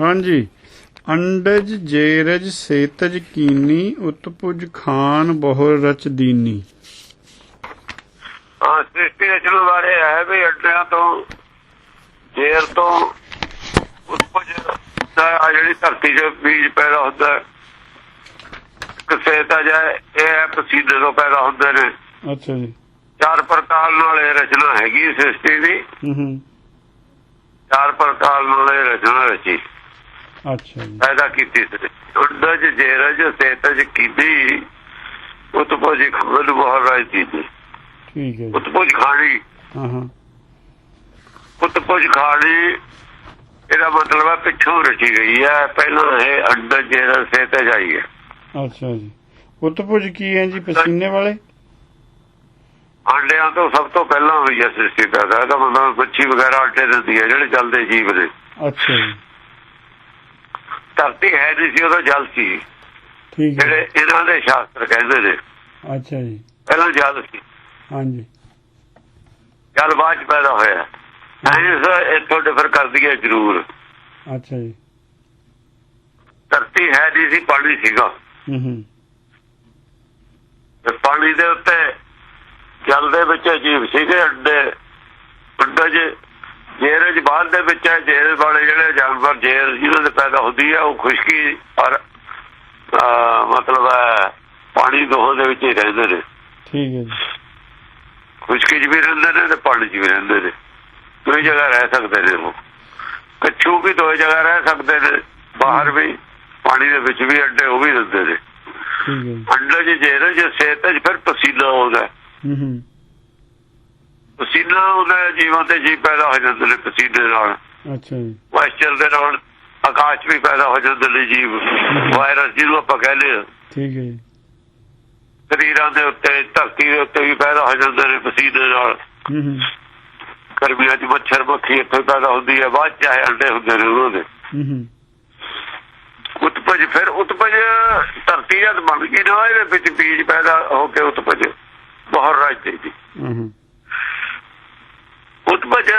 ਹਾਂਜੀ। ਅੰਡਜ ਜੇਰਜ ਸੇਤਜ ਕੀਨੀ ਉਤਪੁਜ ਖਾਨ ਬਹੁ ਰਚ ਦੀਨੀ। ਹਾਂ ਸ੍ਰਿਸ਼ਟੀ ਰਚਨਾ ਬਾਰੇ ਹੈ ਵੀ ਅੱਡਿਆਂ ਤੋਂ ਜੇਰ ਤੋਂ ਉਤਪਜ ਦਾ ਜਿਹੜੀ ਧਰਤੀ 'ਚ ਬੀਜ ਪੈਦਾ ਹੁੰਦਾ ਕਿਸੇ ਤਾਂ ਜਾਏ ਇਹ ਹੈ ਪਸੀਨੇ ਤੋਂ ਪੈਦਾ ਹੁੰਦੇ ਨੇ। ਅੱਛਾ ਜੀ। ਚਾਰ ਪ੍ਰਕਾਰ ਨਾਲ ਇਹ ਰਚਨਾ ਹੈਗੀ ਸ੍ਰਿਸ਼ਟੀ ਦੀ। ਹੂੰ ਹੂੰ। ਚਾਰ ਪ੍ਰਕਾਰ ਨਾਲ ਇਹ ਰਚਨਾ ਰਚੀ। ਅੱਛਾ ਜੀ। ਪੈਦਾ ਕੀਤੀ ਸੀ। ਅੰਡਜ ਜੇਰਜ ਸੇਤਜ ਕੀਤੀ ਉਤਪਜ ਖਬਰ ਬਹੁਤ ਰਾਈ ਦੀ ਠੀਕ ਹੈ ਜੀ। ਉਤਪਜ ਖਾਣੀ। ਹਾਂ ਹਾਂ। ਉਤਪਜ ਖਾਣੀ ਇਹਦਾ ਮਤਲਬ ਹੈ ਪਿੱਛੋਂ ਰਚੀ ਗਈ ਹੈ ਪਹਿਲਾਂ ਇਹ ਅੰਡਜ ਜੇਰਜ ਸੇਤਜ ਆਈ ਹੈ ਅੱਛਾ ਜੀ। ਉਤਪੁਜ ਕੀ ਹੈ ਜੀ ਪਸੀਨੇ ਵਾਲੇ? ਆਂਡਿਆਂ ਤੋਂ ਸਭ ਤੋਂ ਪਹਿਲਾਂ ਹੋਈ ਹੈ ਸ੍ਰਿਸ਼ਟੀ ਦਾ। ਇਹਦਾ ਮਤਲਬ ਮੱਛੀ ਵਗੈਰਾ ਆਟੇ ਦਿੰਦੀ ਹੈ ਜਿਹੜੇ ਚੱਲਦੇ ਜੀਵ ਨੇ ਅੱਛਾ ਜੀ। ਧਰਤੀ ਹੈ ਨਹੀਂ ਸੀ ਉਦੋਂ ਜਲ ਸੀ। ਠੀਕ ਹੈ। ਜਿਹੜੇ ਇਹਨਾਂ ਦੇ ਸ਼ਾਸਤਰ ਕਹਿੰਦੇ ਨੇ। ਅੱਛਾ ਜੀ। ਪਹਿਲਾਂ ਜਲ ਸੀ। ਹਾਂਜੀ। ਜਲ ਬਾਅਦ 'ਚ ਪੈਦਾ ਹੋਇਆ। ਸਾਇੰਸ ਇੱਥੋਂ ਡਿਫਰ ਕਰਦੀ ਹੈ ਜ਼ਰੂਰ। ਅੱਛਾ ਜੀ। ਧਰਤੀ ਹੈ ਨਹੀਂ ਸੀ ਪਾਣੀ ਸੀਗਾ। ਹੂੰ ਹੂੰ। ਤੇ ਪਾਣੀ ਦੇ ਉੱਤੇ ਜਲ ਦੇ ਵਿੱਚ ਜੀਵ ਸੀਗੇ ਅੰਡੇ ਅੰਡੇ ਜੇ ਜੇਰਜ ਬਾਹਰ ਦੇ ਵਿੱਚ ਹੈ ਜੇਰ ਵਾਲੇ ਜਿਹੜੇ ਜਾਨਵਰ ਜੇਰ ਜਿਹਨਾਂ ਦੇ ਪੈਦਾ ਹੁੰਦੀ ਹੈ ਉਹ ਖੁਸ਼ਕੀ ਔਰ ਮਤਲਬ ਹੈ ਪਾਣੀ ਦੋਹਾਂ ਦੇ ਵਿੱਚ ਹੀ ਰਹਿੰਦੇ ਨੇ। ਠੀਕ ਹੈ ਜੀ। ਖੁਸ਼ਕੀ 'ਚ ਵੀ ਰਹਿੰਦੇ ਨੇ ਤੇ ਪਾਣੀ 'ਚ ਵੀ ਰਹਿੰਦੇ ਨੇ। ਕੋਈ ਜਗ੍ਹਾ ਰਹਿ ਸਕਦੇ ਨੇ ਉਹ। ਕੱਛੂ ਵੀ ਦੋ ਜਗ੍ਹਾ ਰਹਿ ਸਕਦੇ ਨੇ। ਬਾਹਰ ਵੀ ਪਾਣੀ ਦੇ ਵਿੱਚ ਵੀ ਅੰਡੇ ਉਹ ਵੀ ਰਹਿੰਦੇ ਨੇ। ਠੀਕ ਹੈ ਜੀ। ਅੰਡੇ ਜੇਰ ਜੇ ਸੇਤ 'ਚ ਫਿਰ ਪਸੀਨਾ ਆਉਂਦਾ ਹੂੰ ਹੂੰ। ਪਸੀਨਾ ਉਹਦੇ ਜੀਵਾਂ ਤੇ ਜੀ ਪੈਦਾ ਹੋ ਜਾਂਦੇ ਨੇ ਪਸੀਨੇ ਨਾਲ। ਅੱਛਾ ਜੀ। ਮਾਇਸਚਰ ਦੇ ਨਾਲ ਆਕਾਸ਼ ਵੀ ਪੈਦਾ ਹੋ ਜਾਂਦੇ ਨੇ ਜੀਵ ਵਾਇਰਸ ਜਿਹਨੂੰ ਆਪਾਂ ਕਹਿੰਦੇ ਹਾਂ ਠੀਕ ਹੈ ਜੀ। ਸਰੀਰਾਂ ਦੇ ਉੱਤੇ ਧਰਤੀ ਦੇ ਉੱਤੇ ਵੀ ਪੈਦਾ ਹੋ ਜਾਂਦੇ ਨੇ ਪਸੀਨੇ ਨਾਲ। ਹੂੰ ਹੂੰ। ਗਰਮੀਆਂ 'ਚ ਮੱਛਰ ਮੱਖੀ ਇੱਥੇ ਪੈਦਾ ਹੁੰਦੀ ਹੈ ਬਾਅਦ 'ਚ ਆਏ ਅੰਡੇ ਹੁੰਦੇ ਨੇ ਉਹਨਾਂ ਦੇ। ਹੂੰ ਹੂੰ। ਉਤਪਜ ਫਿਰ ਉਤਪਜ ਧਰਤੀ ਜਦ ਬਣ ਗਈ ਨਾ ਇਹਦੇ ਵਿੱਚ ਬੀਜ ਪੈਦਾ ਹੋ ਕੇ ਉਤਪਜ ਬਹੁਤ ਰਾਜਦੀ ਦੀ ਹੂੰ ਹੂੰ। ਉਤਪਜ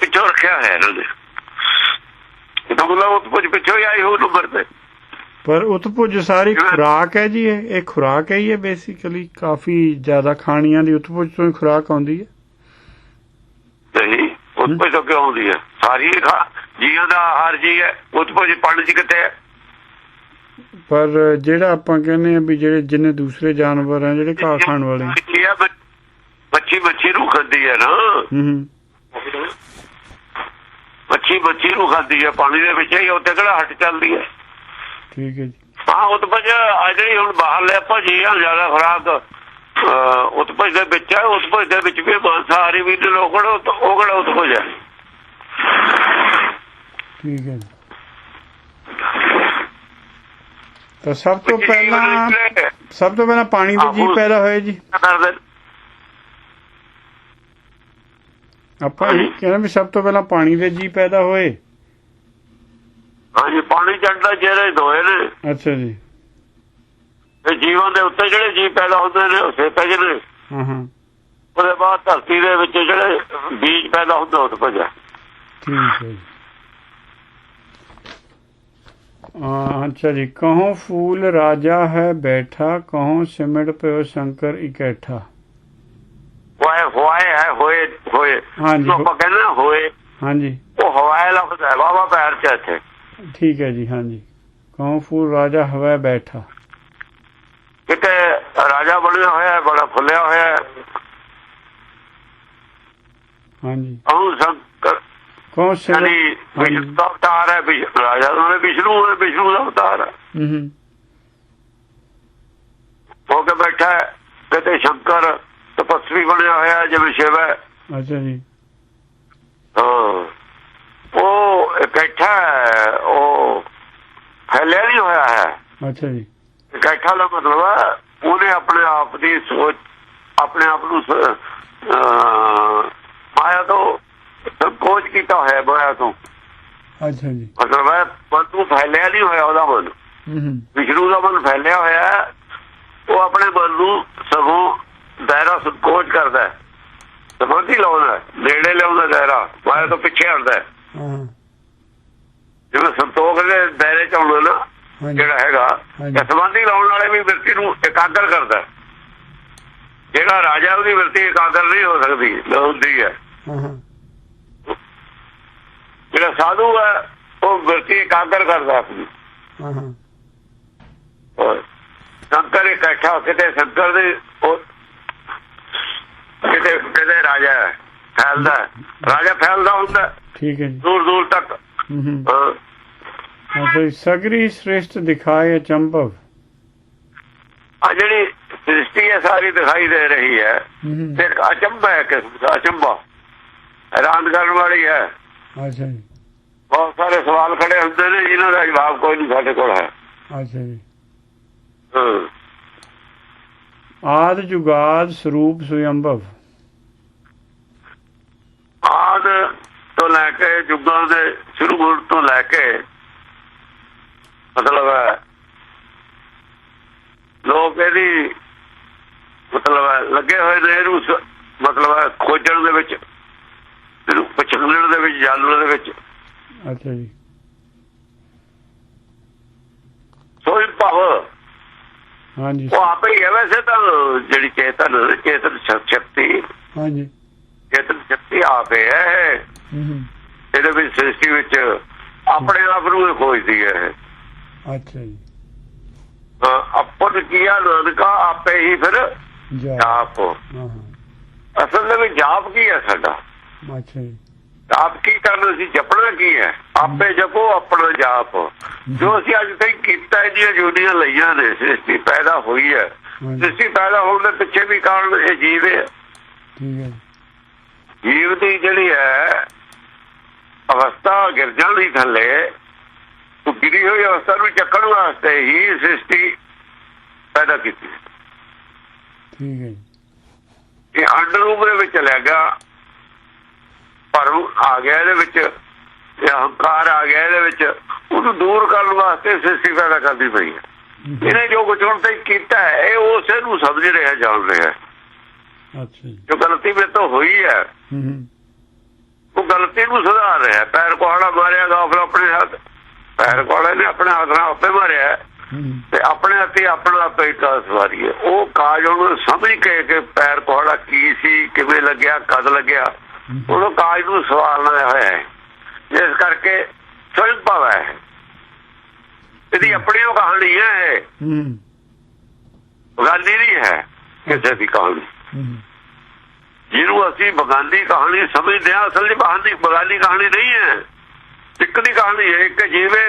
ਪਿੱਛੋਂ ਰੱਖਿਆ ਹੈ ਇਹਨਾਂ ਨੇ ਮਤਲਬ ਉਤਪਜ ਪਿੱਛੋਂ ਹੀ ਆਈ ਹੋ ਨੰਬਰ ਤੇ ਪਰ ਉਤਪੁਜ ਸਾਰੀ ਖੁਰਾਕ ਹੈ ਜੀ ਇਹ ਇਹ ਖੁਰਾਕ ਹੈ ਹੀ ਹੈ ਬੇਸਿਕਲੀ ਕਾਫੀ ਜ਼ਿਆਦਾ ਖਾਣੀਆਂ ਦੀ ਉਤਪੁਜ ਤੋਂ ਹੀ ਖੁਰਾਕ ਆਉਂਦੀ ਹੈ ਨਹੀਂ ਉਤਪਜ ਤੋਂ ਕਿਉਂ ਆਉਂਦੀ ਹੈ ਸਾਰੀ ਖਾ- ਜੀਆਂ ਦਾ ਆਹਾਰ ਜੀ ਹੈ ਉਤਪਜ ਪਾਣੀ ਚ ਕਿੱਥੇ ਹੈ ਪਰ ਜਿਹੜਾ ਆਪਾਂ ਕਹਿੰਦੇ ਆ ਵੀ ਜਿਹੜੇ ਜਿੰਨੇ ਦੂਸਰੇ ਜਾਨਵਰ ਆ ਜਿਹੜੇ ਘਾਹ ਖਾਣ ਵਾਲੇ ਮੱਛੀ ਮੱਛੀ ਨੂੰ ਖਾਂਦੀ ਹੈ ਨਾ ਹੂੰ ਮੱਛੀ ਮੱਛੀ ਨੂੰ ਖਾਂਦੀ ਹੈ ਪਾਣੀ ਦੇ ਵਿੱਚ ਹੀ ਉੱਤੇ ਕਿਹੜਾ ਹੱਟ ਚੱਲਦੀ ਹੈ ਠੀਕ ਹੈ ਜੀ। ਹਾਂ ਉਤਪਜ ਆ ਜਿਹੜੀ ਹੁਣ ਬਾਹਰ ਲੈ ਆਪਾਂ ਜੀਆਂ ਜ਼ਿਆਦਾ ਖੁਰਾਕ ਉਤਪਜ ਦੇ ਵਿੱਚ ਹੈ ਉਤਪਜ ਦੇ ਵਿੱਚ ਵੀ ਮਾਂਸਾਹਾਰੀ ਵੀ ਨੇ ਲੋਕ ਉਹ ਕਿਹੜਾ ਉਤਪਜ ਹੈ ਠੀਕ ਹੈ ਤਾਂ ਸਭ ਤੋਂ ਪਹਿਲਾਂ ਸਭ ਤੋਂ ਪਹਿਲਾਂ ਪਾਣੀ ਦੇ ਜੀ ਪੈਦਾ ਹੋਏ ਜੀ ਕਰਦੇ ਆਪਾਂ ਇਹ ਵੀ ਸਭ ਤੋਂ ਪਹਿਲਾਂ ਪਾਣੀ ਦੇ ਜੀ ਪੈਦਾ ਹੋਏ। ਹਾਂਜੀ ਪਾਣੀ ਚੜਦਾ ਜਿਹੜੇ ਦੋਏ ਨੇ। ਅੱਛਾ ਜੀ। ਤੇ ਜੀਵਨ ਦੇ ਉੱਤੇ ਜਿਹੜੇ ਜੀ ਪੈਦਾ ਹੁੰਦੇ ਨੇ ਉਹ ਸੇਤਾ ਜਿਹੜੇ। ਹਾਂ ਹਾਂ। ਉਹਦੇ ਬਾਅਦ ਧਰਤੀ ਦੇ ਵਿੱਚ ਜਿਹੜੇ ਬੀਜ ਪੈਦਾ ਹੁੰਦੇ ਉਹ ਭਜਾ ਠੀਕ ਹੈ ਅੱਛਾ ਜੀ। ਕਹੋ ਫੂਲ ਰਾਜਾ ਹੈ ਬੈਠਾ ਕਹੋ ਸਿਮੜ ਪਿਓ ਸ਼ੰਕਰ ਇਕੱਠਾ? ਵਾਏ ਵਾਏ ਹੋਏ ਹੋਏ। ਹਾਂਜੀ। ਆਪਾਂ ਕਹਿੰਦੇ ਹੋਏ। ਹਾਂਜੀ। ਉਹ ਹਵਾਏ ਲਫ਼ਜ਼ ਹੈ ਬਾਬਾ ਪੈਰ ਚ ਇੱਥੇ। ਠੀਕ ਹੈ ਜੀ ਹਾਂਜੀ। ਕੌਂ ਰਾਜਾ ਹਵਾ ਬੈਠਾ। ਕਿਤੇ ਰਾਜਾ ਬਣਿਆ ਹੋਇਆ ਬੜਾ ਫੁੱਲਿਆ ਹੋਇਆ ਹਾਂਜੀ। ਉਹ ਸੰਕਰ ਕੌਣ ਸੇ ਯਾਨੀ ਵਿਸ਼ਨੂੰ ਦਾ ਅਵਤਾਰ ਹੈ ਰਾਜਾ ਉਹਨੇ ਵਿਸ਼ਨੂੰ ਹੈ ਵਿਸ਼ਨੂੰ ਦਾ ਅਵਤਾਰ ਹੈ। ਹੂੰ ਹੂੰ। ਉਹ ਕੇ ਬੈਠਾ ਕਿਤੇ ਸ਼ੰਕਰ ਤਪਸਵੀ ਬਣਿਆ ਹੋਇਆ ਜਿਵੇਂ ਸ਼ਿਵ ਹੈ। ਅੱਛਾ ਜੀ। ਹਾਂ। ਉਹ ਇਕੱਠਾ ਉਹ ਫੈਲਿਆ ਨਹੀਂ ਹੋਇਆ ਹੈ। ਅੱਛਾ ਜੀ। ਇਕੱਠਾ ਦਾ ਮਤਲਬ ਉਹਨੇ ਆਪਣੇ ਆਪ ਦੀ ਸੋਚ ਆਪਣੇ ਆਪ ਨੂੰ ਮਾਇਆ ਤੋਂ ਕੋਚ ਕੀਤਾ ਹੋਇਆ ਮਾਇਆ ਤੋਂ। ਅੱਛਾ ਜੀ। ਮਤਲਬ ਹੈ ਫੈਲਿਆ ਨਹੀਂ ਹੋਇਆ ਉਹਦਾ ਮਨ। ਵਿਸ਼ਨੂੰ ਦਾ ਮਨ ਫੈਲਿਆ ਹੋਇਆ ਉਹ ਆਪਣੇ ਮਨ ਨੂੰ ਸਗੋਂ ਦਾਇਰਾ ਸੰਕੋਚ ਕਰਦਾ ਸਮਾਧੀ ਲਾਉਂਦਾ ਨੇੜੇ ਲਿਆਉਂਦਾ ਦਾਇਰਾ। ਮਾਇਆ ਤੋਂ ਪਿੱਛੇ ਹਟਦਾ ਜਿਵੇਂ ਸੰਤੋਖ ਦੇ ਦਾਇਰੇ ਚ ਆਉਣਾ ਨਾ ਜਿਹੜਾ ਹੈਗਾ। ਜਸਵੰਤੀ ਲਾਉਣ ਵਾਲੇ ਵੀ ਵਿਰਤੀ ਨੂੰ ਇਕਾਗਰ ਕਰਦਾ। ਜਿਹੜਾ ਰਾਜਾ ਉਹਦੀ ਵਿਰਤੀ ਇਕਾਗਰ ਨਹੀਂ ਹੋ ਸਕਦੀ ਹੁੰਦੀ ਹੈ। ਜਿਹੜਾ ਸਾਧੂ ਹੈ ਉਹ ਵਿਰਤੀ ਇਕਾਗਰ ਕਰਦਾ ਆਪਣੀ ਹਾਂ ਹਾਂ। ਔਰ ਸ਼ੰਕਰ ਇਕੱਠਾ ਕਿਤੇ ਸ਼ੰਕਰ ਦੇ ਉਹ ਕਿਤੇ ਕਿਤੇ ਰਾਜਾ ਫੈਲਦਾ। ਰਾਜਾ ਫੈਲਦਾ ਹੁੰਦਾ ਠੀਕ ਹੈ ਦੂਰ ਦੂਰ ਤੱਕ। ਹੂੰ ਜੀ, ਸਗਰੀ ਸ੍ਰੇਸ਼ਟ ਦਿਖਾਏ ਅਚੰਭਵ ਆ ਜਿਹੜੀ ਸ੍ਰਿਸ਼ਟੀ ਹੈ ਸਾਰੀ ਦਿਖਾਈ ਦੇ ਰਹੀ ਹੈ। ਇੱਕ ਅਚੰਭਾ ਹੈ ਦਾ ਅਚੰਭਾ। ਹੈਰਾਨ ਕਰਨ ਵਾਲੀ ਹੈ। ਅੱਛਾ ਜੀ। ਬਹੁਤ ਸਾਰੇ ਸਵਾਲ ਖੜੇ ਹੁੰਦੇ ਨੇ ਜਿਨ੍ਹਾਂ ਦਾ ਜਵਾਬ ਕੋਈ ਨਹੀਂ ਸਾਡੇ ਕੋਲ ਹੈ। ਅੱਛਾ ਜੀ। ਹਾਂ। ਆਦ ਜੁਗਾਦ ਸਰੂਪ ਸੁਯੰਭਵ ਆਦ ਤੋਂ ਲੈ ਕੇ ਜੁਗਾਂ ਦੇ ਸ਼ੁਰੂ ਹੋਣ ਤੋਂ ਲੈ ਕੇ ਮਤਲਬ ਹੈ ਲੋਕ ਇਹਦੀ ਮਤਲਬ ਹੈ ਲੱਗੇ ਹੋਏ ਨੇ ਇਹਨੂੰ ਮਤਲਬ ਹੈ ਖੋਜਣ ਦੇ ਵਿੱਚ ਇਹਨੂੰ ਪਛਾਣਨ ਦੇ ਵਿੱਚ ਜਾਣਨ ਦੇ ਵਿੱਚ। ਅੱਛਾ ਜੀ। ਸੋਈ ਭਾਵ ਹਾਂਜੀ। ਉਹ ਆਪੇ ਹੀ ਹੈ ਵੈਸੇ ਤਾਂ ਜਿਹੜੀ ਚੇਤਨ ਚੇਤਨ ਸ਼ਕਤੀ। ਹਾਂਜੀ। ਚੇਤਨ ਸ਼ਕਤੀ ਆਪੇ ਹੈ ਇਹਦੇ ਵਿੱਚ ਸ੍ਰਿਸ਼ਟੀ ਵਿੱਚ ਆਪਣੇ ਆਪ ਨੂੰ ਖੋਜਦੀ ਹੈ। ਅੱਛਾ ਜੀ। ਆਪਨ ਕੀਆ ਨਾਨਕਾ ਆਪੇ ਹੀ ਫਿਰ ਜਾ ਜਾਪ। ਅਸਲ ਦੇ ਵਿੱਚ ਜਾਪ ਕੀ ਹੈ ਸਾਡਾ? ਅੱਛਾ ਜੀ। ਜਾਪ ਕੀ ਕਰਨਾ ਸੀ? ਜਪਣਾ ਕੀ ਹੈ? ਆਪੇ ਜਪੋ ਆਪਣਾ ਜਾਪ। ਜੋ ਅਸੀਂ ਅੱਜ ਤੱਕ ਕੀਤਾ ਹੈ ਜਿਹੜੀਆਂ ਜੁਨੀਆਂ ਲਈਆਂ ਨੇ ਸ੍ਰਿਸ਼ਟੀ ਪੈਦਾ ਹੋਈ ਹੈ। ਸ੍ਰਿਸ਼ਟੀ ਪੈਦਾ ਹੋਣ ਦੇ ਪਿੱਛੇ ਵੀ ਕਾਰਨ ਇਹ ਜੀਵ ਹੈ। ਠੀਕ ਹੈ ਜੀਵ ਦੀ ਜਿਹੜੀ ਹੈ ਅਵਸਥਾ ਗਿਰ ਜਾਂਦੀ ਥੱਲੇ ਉਹ ਗਿਰੀ ਹੋਈ ਅਵਸਥਾ ਨੂੰ ਚੱਕਣ ਵਾਸਤੇ ਹੀ ਸ੍ਰਿਸ਼ਟੀ ਪੈਦਾ ਕੀਤੀ ਠੀਕ ਹੈ ਇਹ ਅੰਡ ਰੂਪ ਦੇ ਵਿੱਚ ਚਲਿਆ ਗਿਆ ਭਰਮ ਆ ਗਿਆ ਇਹਦੇ ਵਿੱਚ ਇਹ ਹੰਕਾਰ ਆ ਗਿਆ ਇਹਦੇ ਵਿੱਚ ਉਹਨੂੰ ਦੂਰ ਕਰਨ ਵਾਸਤੇ ਸ੍ਰਿਸ਼ਟੀ ਪੈਦਾ ਕਰਦੀ ਪਈ ਹੂੰ। ਇਹਨੇ ਜੋ ਕੁਝ ਹੁਣ ਤੱਕ ਕੀਤਾ ਹੈ ਇਹ ਉਸੇ ਨੂੰ ਸਮਝ ਰਿਹਾ ਜਾਣ ਰਿਹਾ ਹੈ। ਅੱਛਾ ਜੀ। ਗਲਤੀ ਮੇਰੇ ਤੋਂ ਹੋਈ ਹੈ ਹੂੰ ਹੂੰ। ਉਹ ਗਲਤੀ ਨੂੰ ਸੁਧਾਰ ਰਿਹਾ। ਪੈਰ ਕੋਹੜਾ ਮਾਰਿਆ ਗਾਫਲ ਆਪਣੇ ਹੱਥ। ਪੈਰ ਕੋਹੜੇ ਨੇ ਆਪਣੇ ਹੱਥ ਨਾਲ ਆਪੇ ਮਾਰਿਆ। ਤੇ ਆਪਣੇ ਹੱਥੀ ਆਪਣਾ ਆਪੇ ਕਾਸ ਵਾਰੀ ਹੈ। ਉਹ ਕਾਜ ਉਹਨੂੰ ਸਮਝ ਕੇ ਕਿ ਪੈਰ ਕੋਹੜਾ ਕੀ ਸੀ ਕਿਵੇਂ ਲੱਗਿਆ ਕਦ ਲੱਗਿਆ ਉਹਨੂੰ ਕਾਜ ਨੂੰ ਸਵਾਲਣਾ ਹੋਇਆ ਹੈ। ਜਿਸ ਕਰਕੇ ਸਵਯੰ ਭਾਵ ਹੈ। ਇਹਦੀ ਆਪਣੀ ਉਹ ਕਹਾਣੀ ਹੈ ਗਾਂਧੀ ਨਹੀਂ ਹੈ ਕਿਸੇ ਦੀ ਕਹਾਣੀ। ਜਿਹਨੂੰ ਅਸੀਂ ਬਗਾਨੀ ਕਹਾਣੀ ਸਮਝਦੇ ਹਾਂ, ਅਸਲ ਵਿੱਚ ਬਗਾਨੀ ਬਗਾਨੀ ਕਹਾਣੀ ਨਹੀਂ ਹੈ। ਇੱਕ ਦੀ ਕਹਾਣੀ ਹੈ, ਇੱਕ ਜੀਵੇ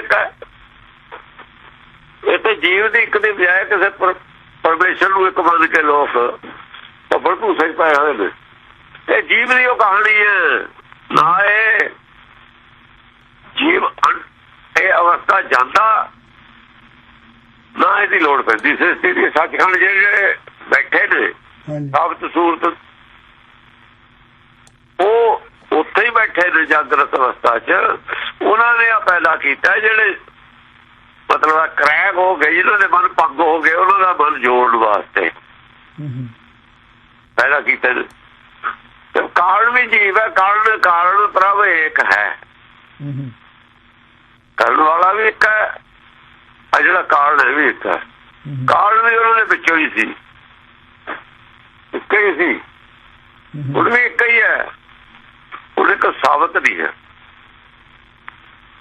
ਇਹ ਤੇ ਜੀਵ ਦੀ ਇੱਕ ਦੀ ਬਜਾਏ ਕਿਸੇ ਪਰਮੇਸ਼ਰ ਨੂੰ ਇੱਕ ਮੰਨ ਕੇ ਲੋਕ ਭੱਬੜ ਭੂਸੇ ਪਏ ਹੋਏ ਨੇ। ਇਹ ਜੀਵ ਦੀ ਉਹ ਕਹਾਣੀ ਹੈ। ਨਾ ਇਹ ਜੀਵ ਇਹ ਅਵਸਥਾ ਜਾਂਦਾ, ਨਾ ਇਹਦੀ ਲੋੜ ਪੈਂਦੀ। ਸ੍ਰਿਸ਼ਟੀ ਦੀ ਸੱਚਖੰਡ ਜਿਹੜੇ ਬੈਠੇ ਨੇ। ਸਾਬਤ ਸੂਰਤ। ਉਹ ਉੱਥੇ ਹੀ ਬੈਠੇ ਨੇ ਜਾਗਰਤ ਅਵਸਥਾ 'ਚ। ਉਹਨਾਂ ਨੇ ਆ ਪੈਦਾ ਕੀਤਾ ਜਿਹੜੇ ਮਤਲਬ ਆ ਕਰੈਕ ਹੋ ਗਏ ਜਿਹਨਾਂ ਦੇ ਮਨ ਪੱਗ ਹੋ ਗਏ ਉਹਨਾਂ ਦਾ ਮਨ ਜੋੜਨ ਵਾਸਤੇ ਪੈਦਾ ਕੀਤੇ ਤੇ ਕਾਰਨ ਵੀ ਜੀਵ ਹੈ ਕਾਰਨ ਕਾਰਨ ਪ੍ਰਭ ਇੱਕ ਹੈ। ਕਰਨ ਵਾਲਾ ਵੀ ਇੱਕ ਹੈ ਜਿਹੜਾ ਕਾਰਨ ਹੈ ਵੀ ਇੱਕ ਹੂੰ। ਕਾਰਨ ਵੀ ਉਹਨਾਂ ਦੇ ਵਿੱਚੋਂ ਹੀ ਸੀ। ਇੱਕ ਹੀ ਸੀ। ਹੁਣ ਵੀ ਇੱਕ ਹੀ ਹੈ। ਉਹਦੇ ਕੋ ਸਾਬਤ ਨਹੀਂ ਹੈ।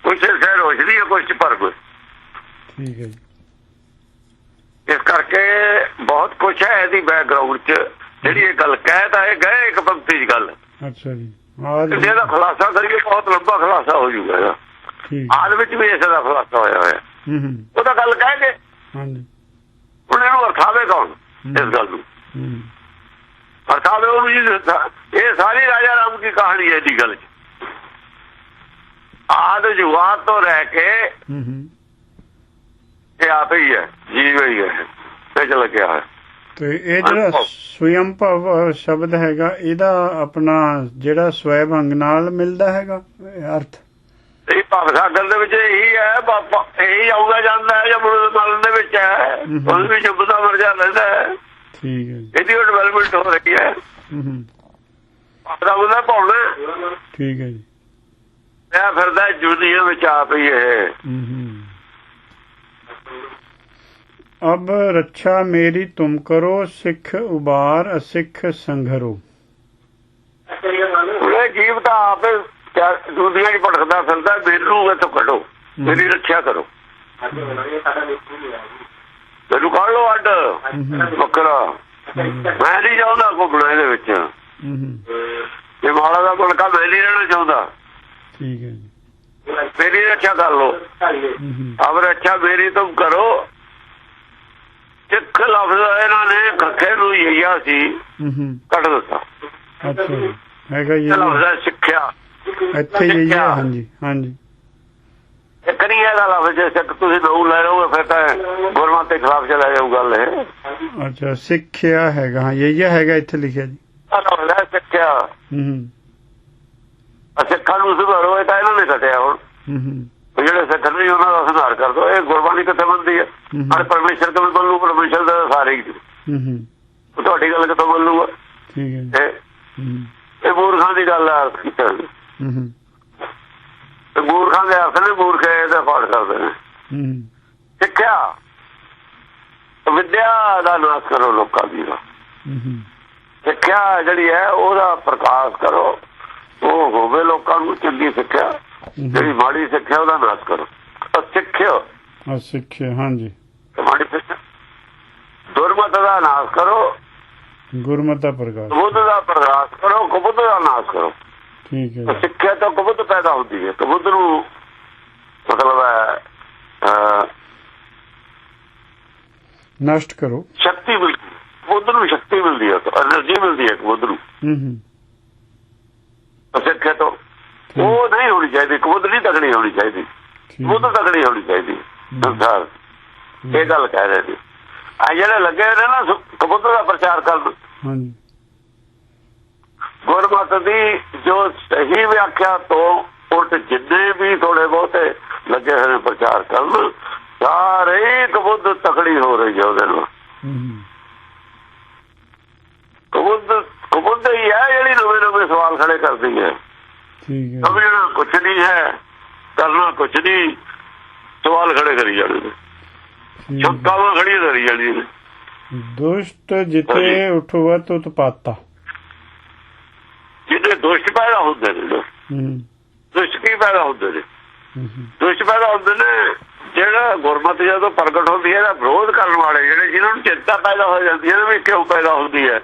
ਕੁਛ ਸਹਿ ਰੋਸ਼ਨੀ ਹੈ ਕੁਛ ਭਰਮ। ਠੀਕ ਹੈ ਇਸ ਕਰਕੇ ਬਹੁਤ ਕੁਛ ਹੈ ਇਹਦੀ ਬੈਕਗ੍ਰਾਉਂਡ 'ਚ। ਜਿਹੜੀ ਇਹ ਗੱਲ ਕਹਿ ਤਾਂ ਇਹ ਗਏ ਇੱਕ ਪੰਕਤੀ 'ਚ ਗੱਲ। ਅੱਛਾ ਜੀ। ਤੇ ਇਹਦਾ ਖੁਲਾਸਾ ਕਰੀਏ ਬਹੁਤ ਲੰਬਾ ਖੁਲਾਸਾ ਹੋ ਠੀਕ। ਆਦ ਵਿੱਚ ਵੀ ਇਸ ਦਾ ਖੁਲਾਸਾ ਹੋਇਆ ਹੋਇਆ। ਹੂੰ ਹੂੰ। ਉਹ ਤਾਂ ਗੱਲ ਕਹਿ ਕੇ ਹਾਂਜੀ। ਹੁਣ ਇਹਨੂੰ ਅਰਥਾਵੇ ਕੌਣ ਇਸ ਗੱਲ ਨੂੰ? ਹੂੰ ਅਰਥਾਵੇ ਉਹਨੂੰ ਜੀ। ਇਹ ਸਾਰੀ ਰਾਜਾ ਰਾਮ ਦੀ ਕਹਾਣੀ ਹੈ ਦੀ ਗੱਲ 'ਚ ਆਦ ਜੁਗਾਦ ਤੋਂ ਰਹਿ ਕੇ ਹੂੰ ਹੂੰ ਇਹ ਆਪ ਹੀ ਹੈ ਜੀਵ ਹੀ ਹੈ ਤੇ ਚ ਲੱਗਿਆ ਹੈ ਤੇ ਇਹ ਜਿਹੜਾ ਅਨੁਭਵ। ਸਵਯੰਭਵ ਸ਼ਬਦ ਹੈਗਾ ਇਹਦਾ ਆਪਣਾ ਜਿਹੜਾ ਸਵੈ ਭੰਗ ਨਾਲ ਮਿਲਦਾ ਹੈਗਾ ਅਰਥ ਇਹ ਭਵ ਸਾਗਰ ਦੇ ਵਿੱਚ ਇਹੀ ਹੈ ਬਾਪਾ ਇਹੀ ਆਉਂਦਾ ਜਾਂਦਾ ਹੈ ਜਾਂ ਮਰਨ ਦੇ ਵਿੱਚ ਹੈ। ਉਹ ਵੀ ਸ਼ੁਭਦਾ ਮਰ ਜਾਂਦਾ ਹੈ ਠੀਕ ਹੈ ਜੀ। ਇਹਦੀ ਡਿਵੈਲਪਮੈਂਟ ਹੋ ਰਹੀ ਹੈ। ਹੂੰ ਹੂੰ। ਆਪਦਾ ਉਹਦਾ ਪਾਉਣਾ ਠੀਕ ਹੈ ਜੀ। ਇਹ ਫਿਰਦਾ ਜੁਦੀਆਂ ਵਿੱਚ ਆਪ ਹੀ ਇਹ। ਹਮ। ਅਬ ਰੱਛਾ ਮੇਰੀ ਤੁਮ ਕਰੋ ਸਿੱਖ ਉਬਾਰ ਅਸਿੱਖ ਸੰਘਰੋ। ਇਹ ਜੀਵ ਤਾਂ ਆਪ ਦੁਨੀਆ 'ਚ ਭਟਕਦਾ ਫਿਰਦਾ ਮੈਨੂੰ ਇੱਥੋਂ ਕੱਢੋ। ਮੇਰੀ ਰੱਖਿਆ ਕਰੋ। ਮੈਨੂੰ ਕੱਢ ਲਓ ਅੱਡ। ਬੱਕਰਾ। ਮੈਂ ਨਹੀਂ ਚਾਹੁੰਦਾ ਘੁੰਮਣਾ ਇਹਦੇ ਵਿੱਚ। ਇਹ ਮਾਲਾ ਦਾ ਬਲਕਾ ਮੈਂ ਨਹੀਂ ਰਹਿਣਾ ਚਾਹੁੰਦਾ। ਠੀਕ ਹੈ ਜੀ। ਮੇਰੀ ਰੱਖਿਆ ਕਰ ਹਮ। ਅਬ ਰੱਖਿਆ ਮੇਰੀ ਤੁਮ ਕਰੋ। ਸਿੱਖ ਲਫ਼ਜ਼ ਇਹਨਾਂ ਨੇ ਖੱਖੇ ਨੂੰ ਯਈਆ ਸੀ। ਕੱਢ ਦਿੱਤਾ। ਅੱਛਾ ਹੈਗਾ ਇਹ। ਲਫ਼ਜ਼ ਸਿੱਖਿਆ। ਇੱਥੇ ਹੈ ਹਾਂਜੀ ਹਾਂਜੀ। ਇੱਕ ਨਹੀਂ ਹੈਗਾ ਲਫ਼ਜ਼ ਜੇ ਸਿੱਖ ਤੁਸੀਂ ਦੋ ਲੈ ਲਓਗੇ ਫਿਰ ਤਾਂ ਗੁਰਮਤਿ ਦੇ ਖਿਲਾਫ ਚਲਾ ਜਾਊ ਗੱਲ ਇਹ। ਅੱਛਾ ਸਿੱਖਿਆ ਹੈਗਾ ਹਾਂ ਇਹ ਇਹ ਹੈਗਾ ਇੱਥੇ ਲਿਖਿਆ ਜੀ। ਹੈ ਸਿੱਖਿਆ। ਆਹ ਸਿੱਖਾਂ ਨੂੰ ਸੁਧਾਰੋ ਇਹ ਤਾਂ ਇਹਨਾਂ ਨੇ ਕੱਟਿਆ ਹੁਣ। ਜਿਹੜੇ ਸਿੱਖ ਨਹੀਂ ਉਹਨਾਂ ਦਾ ਸੁਧਾਰ ਕਰ ਦੋ। ਇਹ ਗੁਰਬਾਣੀ ਕਿੱਥੇ ਬੰਦੀ ਹੈ। ਹਰ ਪਰਮੇਸ਼ਰ ਕਿਵੇਂ ਬੰਨੂ ਪਰਮੇਸ਼ਰ ਦਾ ਸਾਰੇ ਹੀ। ਉਹ ਤੁਹਾਡੀ ਗੱਲ ਕਿੱਥੋਂ ਬੰਨੂਗਾ ਠੀਕ ਹੈ ਇਹ ਮੂਰਖਾਂ ਦੀ ਗੱਲ ਆ। ਹਮ ਤੇ ਮੂਰਖਾਂ ਦੇ ਹੱਥ ਨੇ ਮੂਰਖ ਇਹਦਾ ਫਾੜ ਕਰਦੇ ਨੇ। ਸਿੱਖਿਆ। ਵਿਦਿਆ ਦਾ ਨਾਸ ਕਰੋ ਲੋਕਾਂ ਦੀ ਦਾ। ਸਿੱਖਿਆ ਜਿਹੜੀ ਹੈ ਉਹਦਾ ਪ੍ਰਕਾਸ਼ ਕਰੋ। ਉਹ ਹੋਵੇ ਲੋਕਾਂ ਨੂੰ ਚੰਗੀ ਸਿੱਖਿਆ। ਜਿਹੜੀ ਮਾੜੀ ਸਿੱਖਿਆ ਉਹਦਾ ਨਾਸ ਕਰੋ। ਸਿੱਖਿਓ। ਸਿੱਖਿਆ ਹਾਂਜੀ। ਮਾੜੀ ਸਿੱਖਿਆ ਦੁਰਮਤ ਦਾ ਨਾਸ ਕਰੋ। ਗੁਰਮਤਿ ਪ੍ਰਕਾਸ਼। ਕਬੁੱਧ ਦਾ ਪ੍ਰਕਾਸ਼ ਕਰੋ ਕਬੁੱਧ ਦਾ ਨਾਸ ਕਰੋ। ਠੀਕ ਹੈ। ਸਿੱਖਿਆ ਤੋਂ ਕਬੂਤ ਪੈਦਾ ਹੁੰਦੀ ਹੈ। ਕਬੂਤ ਨੂੰ ਮਤਲਬ ਹੈ ਨਸ਼ਟ ਕਰੋ। ਸ਼ਕਤੀ ਮਿਲਦੀ ਕਬੂਤ ਨੂੰ ਸ਼ਕਤੀ ਮਿਲਦੀ ਹੈ। ਤਾਂ એનર્ਜੀ ਮਿਲਦੀ ਹੈ ਕਬੂਤ ਨੂੰ। ਹੂੰ ਹੂੰ। ਸਿੱਖਿਆ ਤੋਂ ਉਹ ਨਹੀਂ ਹੋਣੀ ਚਾਹੀਦੀ। ਕਬੂਤ ਨਹੀਂ ਤਕੜੀ ਹੋਣੀ ਚਾਹੀਦੀ। ਕਬੂਤ ਤਕੜੀ ਹੋਣੀ ਚਾਹੀਦੀ ਸੰਸਾਰ। ਇਹ ਗੱਲ ਕਹਿ ਰਹੇ ਨੇ। ਆ ਜਿਹੜੇ ਲੱਗੇ ਨੇ ਨਾ ਕਬੂਤਰ ਦਾ ਪ੍ਰਚਾਰ ਕਰਨ। ਹਾਂਜੀ। ਗੁਰਮਤ ਦੀ ਜੋ ਸਹੀ ਵਿਆਖਿਆ ਤੋਂ ਉਲਟ ਜਿੰਨੇ ਵੀ ਥੋੜੇ ਬਹੁਤੇ ਲੱਗੇ ਹੋਏ ਨੇ ਪ੍ਰਚਾਰ ਕਰਨ ਸਾਰੇ ਕਬੁੱਧ ਤਕੜੀ ਹੋ ਰਹੀ ਹੈ ਉਹਦੇ ਨਾਲ। ਕਬੁੱਧ ਕਬੁੱਧ ਹੀ ਹੈ ਜਿਹੜੀ ਨਵੇਂ ਨਵੇਂ ਸਵਾਲ ਖੜੇ ਕਰਦੀ ਹੈ। ਠੀਕ ਹੈ। ਸਮਝਣਾ ਕੁਝ ਨਹੀਂ ਹੈ ਕਰਨਾ ਕੁਝ ਨਹੀਂ ਸਵਾਲ ਖੜੇ ਕਰੀ ਹੈ। ਸ਼ੰਕਾਵਾਂ ਖੜੀਆਂ ਕਰੀ ਨੇ ਦੁਸ਼ਟ ਜਿਤੇ ਉਠਵਤ ਉਤਪਾਤਾ। ਜਿਹਦੇ ਦੁਸ਼ਟ ਪੈਦਾ ਹੁੰਦੇ ਨੇ ਦੁਸ਼ਟ ਕੀ ਪੈਦਾ ਹੁੰਦੇ ਨੇ? ਦੁਸ਼ਟ ਪੈਦਾ ਹੁੰਦੇ ਨੇ ਜਿਹੜਾ ਗੁਰਮਤ ਜਦੋਂ ਪ੍ਰਗਟ ਹੁੰਦੀ ਹੈ ਇਹਦਾ ਵਿਰੋਧ ਕਰਨ ਵਾਲੇ ਜਿਹੜੇ ਜਿਨ੍ਹਾਂ ਨੂੰ ਚਿੰਤਾ ਪੈਦਾ ਹੋ ਜਾਂਦੀ ਹੈ ਵੀ ਕਿਉਂ ਪੈਦਾ ਹੁੰਦੀ ਹੈ?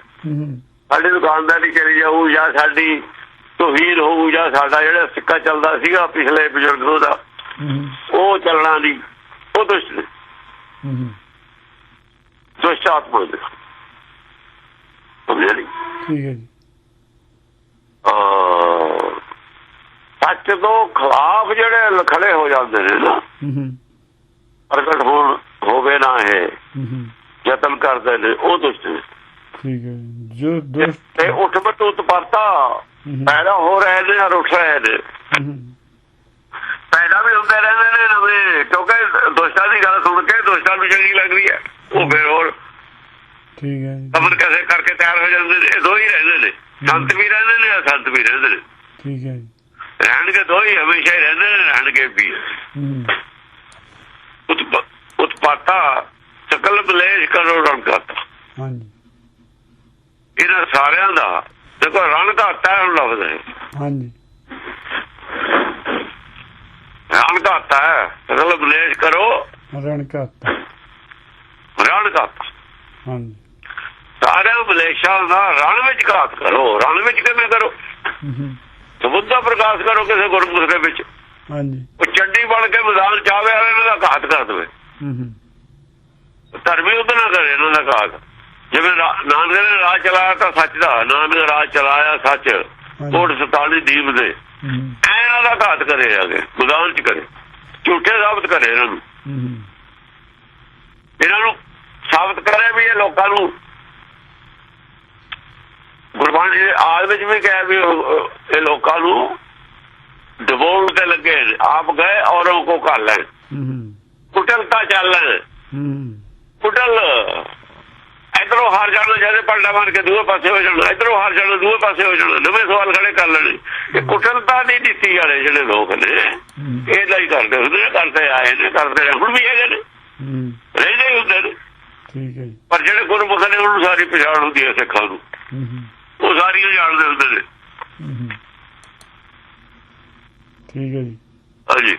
ਸਾਡੀ ਦੁਕਾਨਦਾਰੀ ਚਲੀ ਜਾਊ ਜਾਂ ਸਾਡੀ ਤੋਹੀਰ ਹੋਊ ਜਾਂ ਸਾਡਾ ਜਿਹੜਾ ਸਿੱਕਾ ਚੱਲਦਾ ਸੀਗਾ ਪਿਛਲੇ ਬਜ਼ੁਰਗੋਂ ਦਾ ਉਹ ਚੱਲਣਾ ਨਹੀਂ। ਉਹ ਦੁਸ਼ਟ ਨੇ। ਦੁਸ਼ਟ ਆਤਮਾ ਦੇ ਸਮਝਿਆ ਨਹੀਂ ਠੀਕ ਹੈ ਜੀ। ਤੋਂ ਖਿਲਾਫ ਜਿਹੜੇ ਖੜੇ ਹੋ ਜਾਂਦੇ ਨੇ ਨਾ ਪ੍ਰਗਟ ਹੋਣ ਹੋਵੇ ਨਾ ਇਹ ਹਮ ਯਤਨ ਕਰਦੇ ਨੇ ਉਹ ਦੁਸ਼ਟ ਨੇ। ਠੀਕ ਹੈ ਜੋ। ਦੁਸ਼ਟ ਤੇ ਉਠਬਤ ਉਤਪਾਤਾ ਹਮ ਪੈਦਾ ਹੋ ਰਹੇ ਨੇ ਔਰ ਉੱਠ ਰਹੇ ਨੇ। ਪੈਦਾ ਵੀ ਹੁੰਦੇ ਰਹਿੰਦੇ ਨੇ ਨਵੇਂ ਕਿਉਂਕਿ ਦੋਸਤਾਂ ਦੀ ਗੱਲ ਸੁਣ ਕੇ ਦੋਸਤਾਂ ਨੂੰ ਚੰਗੀ ਲੱਗ ਰਹੀ ਹੈ। ਉਹ ਫਿਰ ਹੋਰ ਠੀਕ ਹੈ ਅਮਰ ਕੈਸੇ ਕਰਕੇ ਤਿਆਰ ਹੋ ਜਾਂਦੇ ਨੇ। ਦੋ ਹੀ ਰਹਿੰਦੇ ਨੇ। ਸੰਤ ਵੀ ਰਹਿੰਦੇ ਨੇ ਅਸੰਤ ਵੀ ਰਹਿੰਦੇ ਨੇ। ਠੀਕ ਹੈ ਜੀ। ਰਹਿਣਗੇ ਦੋ ਹੀ ਹਮੇਸ਼ਾ ਹੀ ਰਹਿੰਦੇ ਨੇ ਰਹਿਣਗੇ ਵੀ। ਉਤਪਾਤਾ ਸਕਲ ਬਲੇਸ਼ ਕਰੋ ਰਣਕਤ ਹਾਂਜੀ। ਇਹਨਾਂ ਸਾਰਿਆਂ ਦਾ ਦੇਖੋ ਰਣ ਘਾਟਾ ਹੈ ਲਫ਼ਜ਼ ਹੈ ਹਾਂਜੀ। ਰਣ ਘਾਟਾ ਹੈ ਸਕਲ ਬਲੇਸ਼ ਕਰੋ। ਰਣ ਘਾਤਾ ਰਣ ਘਾਟਾ ਹਾਂਜੀ। ਸਾਰਿਆਂ ਬਲੇਸ਼ਾਂ ਦਾ ਰਣ ਵਿੱਚ ਘਾਤ ਕਰੋ ਰਣ ਵਿੱਚ ਕਿਵੇਂ ਕਰੋ? ਸਬੁੱਧ ਦਾ ਪ੍ਰਕਾਸ਼ ਕਰੋ ਕਿਸੇ ਗੁਰਮੁਖ ਦੇ ਵਿੱਚ। ਹਾਂਜੀ। ਉਹ ਚੰਡੀ ਬਣ ਕੇ ਮੈਦਾਨ ਚਾਵੇ ਵਾਲੇ ਇਹਨਾਂ ਦਾ ਘਾਤ ਕਰ ਦੇਵੇ। ਹਮ ਧਰਮੀ ਉਹਦੇ ਨਾਲ ਕਰੇ ਇਹਨਾਂ ਦਾ ਘਾਤ। ਜਿਵੇਂ ਨਾਨਕ ਨੇ ਰਾਹ ਚਲਾਇਆ ਤਾਂ ਸੱਚ ਦਾ ਨਾਨਕ ਨੇ ਰਾਹ ਚਲਾਇਆ ਸੱਚ। ਕੋਟ 47 ਦੀਪ ਦੇ। ਇਹਨਾਂ ਦਾ ਘਾਤ ਕਰੇ ਆਗੇ ਮੈਦਾਨ ਚ ਕਰੇ। ਝੂਠੇ ਸਾਬਤ ਕਰੇ ਇਹਨਾਂ ਨੂੰ। ਇਹਨਾਂ ਨੂੰ ਸਾਬਤ ਕਰੇ ਵੀ ਇਹ ਲੋਕਾਂ ਨੂੰ ਗੁਰਬਾਣੀ ਦੇ ਆਦ ਵਿੱਚ ਵੀ ਕਿਹਾ ਵੀ ਇਹ ਲੋਕਾਂ ਨੂੰ ਡਬੋਲ ਤੇ ਲੱਗੇ। ਆਪ ਗਏ ਔਰੋਂ ਕੋ ਕਰ ਲੈ ਕੁਟਲਤਾ ਚੱਲ ਕੁਟਲ ਇਧਰੋਂ ਹਾਰ ਜਾਣਾ ਜਿਹਦੇ ਪਲਟਾ ਮਾਰ ਕੇ ਦੂਏ ਪਾਸੇ ਹੋ ਜਾਣਾ ਇਧਰੋਂ ਹਾਰ ਜਾਣਾ ਦੂਏ ਪਾਸੇ ਹੋ ਜਾਣਾ ਨਵੇਂ ਸਵਾਲ ਖੜੇ ਕਰ ਲੈਣੇ। ਇਹ ਕੁਸ਼ਲਤਾ ਦੀ ਨੀਤੀ ਵਾਲੇ ਜਿਹੜੇ ਲੋਕ ਨੇ। ਹੂੰ, ਇਹ ਲਈ ਕਰਦੇ ਹੁੰਦੇ ਕਰਦੇ ਆਏ ਨੇ ਕਰਦੇ ਰਹੇ। ਹੁਣ ਵੀ ਹੈਗੇ ਨੇ। ਹੂੰ, ਰਹਿੰਦੇ ਹੀ ਹੁੰਦੇ ਨੇ। ਠੀਕ ਹੈ ਪਰ ਜਿਹੜੇ ਗੁਰਮੁਖ ਨੇ ਉਹਨਾਂ ਸਾਰੀ ਪਛਾਣ ਹੁੰਦੀ ਹੈ ਸਿੱਖਾਂ ਨੂੰ। ਹੂੰ, ਹੂੰ, ਉਹ ਸਾਰੀਆਂ ਜਾਣਦੇ ਹੁੰਦੇ ਨੇ। ਠੀਕ ਹੈ ਜੀ। ਹਾਂਜੀ।